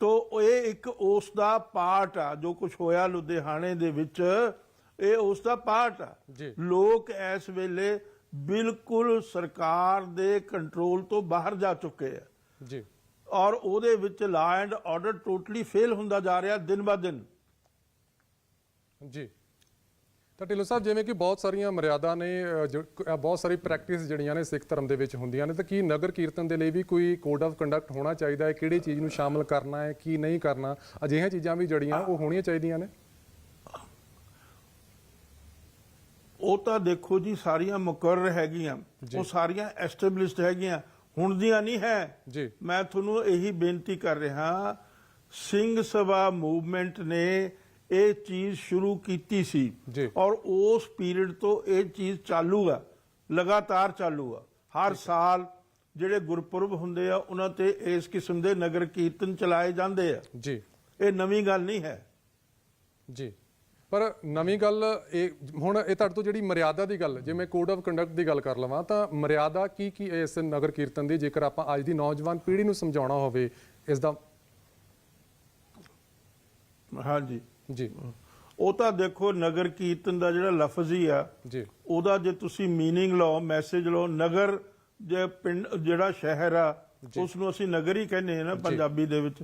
ਤੋ ਇਹ ਇੱਕ ਉਸ ਦਾ ਪਾਰਟ ਆ ਜੋ ਕੁਝ ਹੋਇਆ ਲੁਧਿਆਣੇ ਦੇ ਵਿੱਚ ਇਹ ਉਸ ਦਾ ਪਾਰਟ ਆ। ਜੀ। ਲੋਕ ਇਸ ਵੇਲੇ ਬਿਲਕੁਲ ਸਰਕਾਰ ਦੇ ਕੰਟਰੋਲ ਤੋਂ ਬਾਹਰ ਜਾ ਚੁੱਕੇ ਆ। ਜੀ। ਔਰ ਉਹਦੇ ਵਿੱਚ law and order totally fail ਹੁੰਦਾ ਜਾ ਰਿਹਾ ਦਿਨ ਬਾ ਦਿਨ। ਜੀ। ਤਾਂ ਢਿੱਲੋਂ ਸਾਹਿਬ ਜਿਵੇਂ ਕਿ ਬਹੁਤ ਸਾਰੀਆਂ ਮਰਿਆਦਾ ਨੇ ਬਹੁਤ ਸਾਰੀ ਪ੍ਰੈਕਟਿਸ ਜਿਹੜੀਆਂ ਨੇ ਸਿੱਖ ਧਰਮ ਦੇ ਵਿੱਚ ਹੁੰਦੀਆਂ ਨੇ ਤਾਂ ਕੀ ਨਗਰ ਕੀਰਤਨ ਦੇ ਲਈ ਵੀ ਕੋਈ ਕੋਡ ਆਫ ਕੰਡਕਟ ਹੋਣਾ ਚਾਹੀਦਾ ਹੈ? ਕਿਹੜੀ ਚੀਜ਼ ਨੂੰ ਸ਼ਾਮਲ ਕਰਨਾ ਹੈ ਕੀ ਨਹੀਂ ਕਰਨਾ? ਅਜਿਹੀਆਂ ਚੀਜ਼ਾਂ ਵੀ ਜੜੀਆਂ ਉਹ ਹੋਣੀਆਂ ਚਾਹੀਦੀਆਂ ਨੇ? ਉਹ ਤਾਂ ਦੇਖੋ ਜੀ ਸਾਰੀਆਂ ਮੁਕਰਰ ਹੈਗੀਆਂ। ਉਹ ਸਾਰੀਆਂ ਐਸਟੈਬਲਿਸ਼ਡ ਹੈਗੀਆਂ। ਹੁਣ ਦੀਆਂ ਨਹੀਂ ਹੈ। ਜੀ। ਮੈਂ ਤੁਹਾਨੂੰ ਇਹੀ ਬੇਨਤੀ ਕਰ ਰਿਹਾ ਸਿੰਘ ਸਭਾ ਮੂਵਮੈਂਟ ਨੇ ਇਹ ਚੀਜ਼ ਸ਼ੁਰੂ ਕੀਤੀ ਸੀ ਜੀ। ਔਰ ਉਸ ਪੀਰੀਅਡ ਤੋਂ ਇਹ ਚੀਜ਼ ਚਾਲੂ ਆ ਲਗਾਤਾਰ ਚਾਲੂ ਆ ਹਰ ਸਾਲ ਜਿਹੜੇ ਗੁਰਪੁਰਬ ਹੁੰਦੇ ਆ ਉਹਨਾਂ ਤੇ ਇਸ ਕਿਸਮ ਦੇ ਨਗਰ ਕੀਰਤਨ ਚਲਾਏ ਜਾਂਦੇ ਆ। ਜੀ। ਇਹ ਨਵੀਂ ਗੱਲ ਨਹੀਂ ਹੈ। ਜੀ। ਪਰ ਨਵੀਂ ਗੱਲ ਇਹ ਹੁਣ ਇਹ ਤੁਹਾਡੇ ਤੋਂ ਜਿਹੜੀ ਮਰਿਆਦਾ ਦੀ ਗੱਲ ਜਿਵੇਂ ਕੋਡ ਆਫ ਕੰਡਕਟ ਦੀ ਗੱਲ ਕਰ ਲਵਾਂ ਤਾਂ ਮਰਿਆਦਾ ਕੀ ਕੀ ਹੈ ਇਸ ਨਗਰ ਕੀਰਤਨ ਦੀ ਜੇਕਰ ਆਪਾਂ ਅੱਜ ਦੀ ਨੌਜਵਾਨ ਪੀੜ੍ਹੀ ਨੂੰ ਸਮਝਾਉਣਾ ਹੋਵੇ ਇਸ ਦਾ ਹਾਂਜੀ। ਜੀ ਉਹ ਤਾਂ ਦੇਖੋ ਨਗਰ ਕੀਰਤਨ ਦਾ ਜਿਹੜਾ ਲਫ਼ਜ਼ ਹੀ ਆ ਜੀ ਉਹਦਾ ਜੇ ਤੁਸੀਂ मीनिंग ਲਓ ਮੈਸੇਜ ਲਓ ਨਗਰ ਜੇ ਪਿੰਡ ਜਿਹੜਾ ਸ਼ਹਿਰ ਆ ਉਸ ਨੂੰ ਅਸੀਂ ਨਗਰ ਹੀ ਕਹਿੰਦੇ ਆ ਨਾ ਪੰਜਾਬੀ ਦੇ ਵਿੱਚ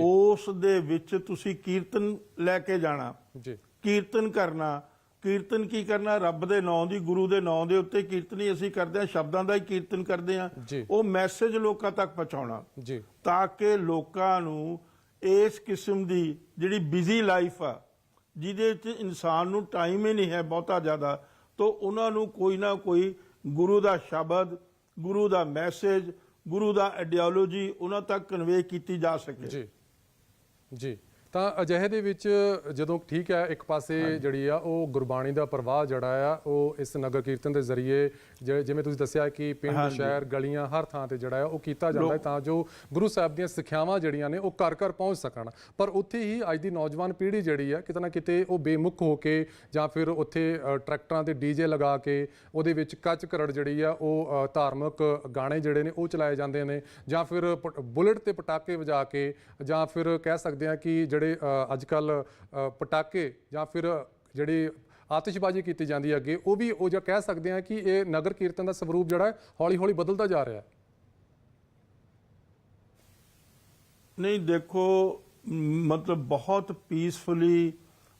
ਉਸ ਦੇ ਵਿੱਚ ਤੁਸੀਂ ਕੀਰਤਨ ਲੈ ਕੇ ਜਾਣਾ ਜੀ ਕੀਰਤਨ ਕਰਨਾ ਕੀਰਤਨ ਕੀ ਕਰਨਾ ਰੱਬ ਦੇ ਨਾਮ ਦੀ ਗੁਰੂ ਦੇ ਨਾਮ ਦੇ ਉੱਤੇ ਕੀਰਤਨ ਹੀ ਅਸੀਂ ਕਰਦੇ ਆ ਸ਼ਬਦਾਂ ਦਾ ਹੀ ਕੀਰਤਨ ਕਰਦੇ ਆ ਜੀ। ਉਹ ਮੈਸੇਜ ਲੋਕਾਂ ਤੱਕ ਪਹੁੰਚਾਉਣਾ ਜੀ ਤਾਂ ਕਿ ਲੋਕਾਂ ਨੂੰ ਇਸ ਕਿਸਮ ਦੀ ਜਿਹੜੀ ਬਿਜ਼ੀ ਲਾਈਫ ਆ, ਜਿਹਦੇ ਵਿੱਚ ਇਨਸਾਨ ਨੂੰ ਟਾਈਮ ਹੀ ਨਹੀਂ ਹੈ ਬਹੁਤਾ ਜ਼ਿਆਦਾ, ਤੋਂ ਉਹਨਾਂ ਨੂੰ ਕੋਈ ਨਾ ਕੋਈ ਗੁਰੂ ਦਾ ਸ਼ਬਦ, ਗੁਰੂ ਦਾ ਮੈਸੇਜ ਗੁਰੂ ਦਾ ਆਈਡੀਓਲੋਜੀ ਉਹਨਾਂ ਤੱਕ ਕਨਵੇ ਕੀਤੀ ਜਾ ਸਕੇ। ਜੀ ਜੀ। ਤਾਂ ਅਜਿਹੇ ਦੇ ਵਿੱਚ ਜਦੋਂ ਠੀਕ ਹੈ ਇੱਕ ਪਾਸੇ ਜਿਹੜੀ ਆ ਉਹ ਗੁਰਬਾਣੀ ਦਾ ਪ੍ਰਵਾਹ ਜਿਹੜਾ ਆ ਉਹ ਇਸ ਨਗਰ ਕੀਰਤਨ ਦੇ ਜ਼ਰੀਏ ਜਿਵੇਂ ਤੁਸੀਂ ਦੱਸਿਆ ਕਿ ਪਿੰਡ। ਸ਼ਹਿਰ ਗਲੀਆਂ ਹਰ ਥਾਂ ਤੇ ਜਿਹੜਾ ਆ ਉਹ ਕੀਤਾ ਜਾਂਦਾ ਹੈ ਤਾਂ ਜੋ ਗੁਰੂ ਸਾਹਿਬ ਦੀਆਂ ਸਿੱਖਿਆਵਾਂ ਜਿਹੜੀਆਂ ਨੇ ਉਹ ਘਰ ਘਰ ਪਹੁੰਚ ਸਕਣ ਪਰ ਉੱਥੇ ਹੀ ਅੱਜ ਦੀ ਨੌਜਵਾਨ ਪੀੜ੍ਹੀ ਜਿਹੜੀ ਆ ਕਿਤੇ ਨਾ ਕਿਤੇ ਉਹ ਬੇਮੁਖ ਹੋ ਕੇ ਜਾਂ ਫਿਰ ਉੱਥੇ ਟਰੈਕਟਰਾਂ ਤੇ ਡੀਜੇ ਲਗਾ ਕੇ ਉਹਦੇ ਵਿੱਚ ਕੱਚ ਕਰੜ ਜਿਹੜੀ ਆ ਉਹ ਧਾਰਮਿਕ ਗਾਣੇ ਜਿਹੜੇ ਨੇ ਉਹ ਚਲਾਏ ਜਾਂਦੇ ਨੇ ਜਾਂ ਫਿਰ ਬੁਲਟ ਤੇ ਪਟਾਕੇ ਵਜਾ ਕੇ ਜਾਂ ਫਿਰ ਕਹਿ ਸਕਦੇ ਆ ਕਿ ਜਿਹੜੇ ਅੱਜ ਕੱਲ ਪਟਾਕੇ ਜਾਂ ਫਿਰ ਜਿਹੜੀ ਆਤਿਸ਼ਬਾਜ਼ੀ ਕੀਤੀ ਜਾਂਦੀ ਹੈ ਅੱਗੇ ਉਹ ਵੀ ਉਹ ਜਾਂ ਕਹਿ ਸਕਦੇ ਆ ਕਿ ਇਹ ਨਗਰ ਕੀਰਤਨ ਦਾ ਸਰੂਪ ਜਿਹੜਾ ਹੌਲੀ ਹੌਲੀ ਬਦਲਦਾ ਜਾ ਰਿਹਾ ਹੈ। ਨਹੀਂ ਦੇਖੋ ਮਤਲਬ ਬਹੁਤ ਪੀਸਫੁਲੀ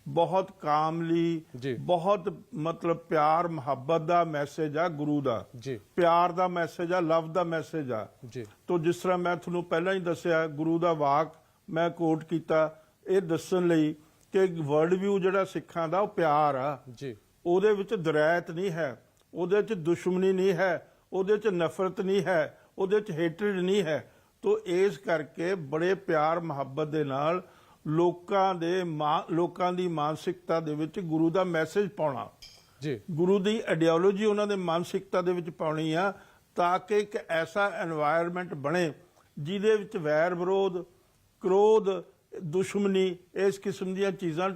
ਬਹੁਤ ਕਾਮਲੀ। ਬਹੁਤ ਮਤਲਬ ਪਿਆਰ ਮੁਹੱਬਤ ਦਾ ਮੈਸੇਜ ਆ ਗੁਰੂ ਦਾ। ਜੀ। ਪਿਆਰ ਦਾ ਮੈਸੇਜ ਆ ਲਵ ਦਾ ਮੈਸੇਜ ਆ। ਜੀ। ਤੋ ਜਿਸ ਤਰ੍ਹਾਂ ਮੈਂ ਤੁਹਾਨੂੰ ਪਹਿਲਾਂ ਹੀ ਦੱਸਿਆ ਗੁਰੂ ਦਾ ਵਾਕ ਮੈਂ ਕੋਟ ਕੀਤਾ ਇਹ ਦੱਸਣ ਲਈ ਕਿ ਵਰਲਡ ਵਿਊ ਜਿਹੜਾ ਸਿੱਖਾਂ ਦਾ ਉਹ ਪਿਆਰ ਆ। ਜੀ। ਉਹਦੇ ਵਿੱਚ ਦਰੈਤ ਨਹੀਂ ਹੈ। ਉਹਦੇ ਵਿੱਚ ਦੁਸ਼ਮਣੀ ਨਹੀਂ ਹੈ। ਉਹਦੇ ਵਿੱਚ ਨਫ਼ਰਤ ਨਹੀਂ ਹੈ। ਉਹਦੇ ਵਿੱਚ ਹੇਟਰਡ ਨਹੀਂ ਹੈ। ਤੋ ਇਸ ਕਰਕੇ ਬੜੇ ਪਿਆਰ ਮੁਹੱਬਤ ਦੇ ਨਾਲ ਲੋਕਾਂ ਦੇ ਲੋਕਾਂ ਦੀ ਮਾਨਸਿਕਤਾ ਦੇ ਵਿੱਚ ਗੁਰੂ ਦਾ ਮੈਸੇਜ ਪਾਉਣਾ। ਜੀ। ਗੁਰੂ ਦੀ ਆਈਡੀਓਲੋਜੀ ਉਹਨਾਂ ਦੇ ਮਾਨਸਿਕਤਾ ਦੇ ਵਿੱਚ ਪਾਉਣੀ ਆ ਤਾਂ ਕਿ ਇੱਕ ਐਸਾ এনवायरमेंट ਬਣੇ ਜਿਹਦੇ ਵਿੱਚ ਵੈਰ ਵਿਰੋਧ ਕ੍ਰੋਧ ਦੁਸ਼ਮਣੀ ਇਸ ਕਿਸਮ ਦੀਆਂ ਚੀਜ਼ਾਂ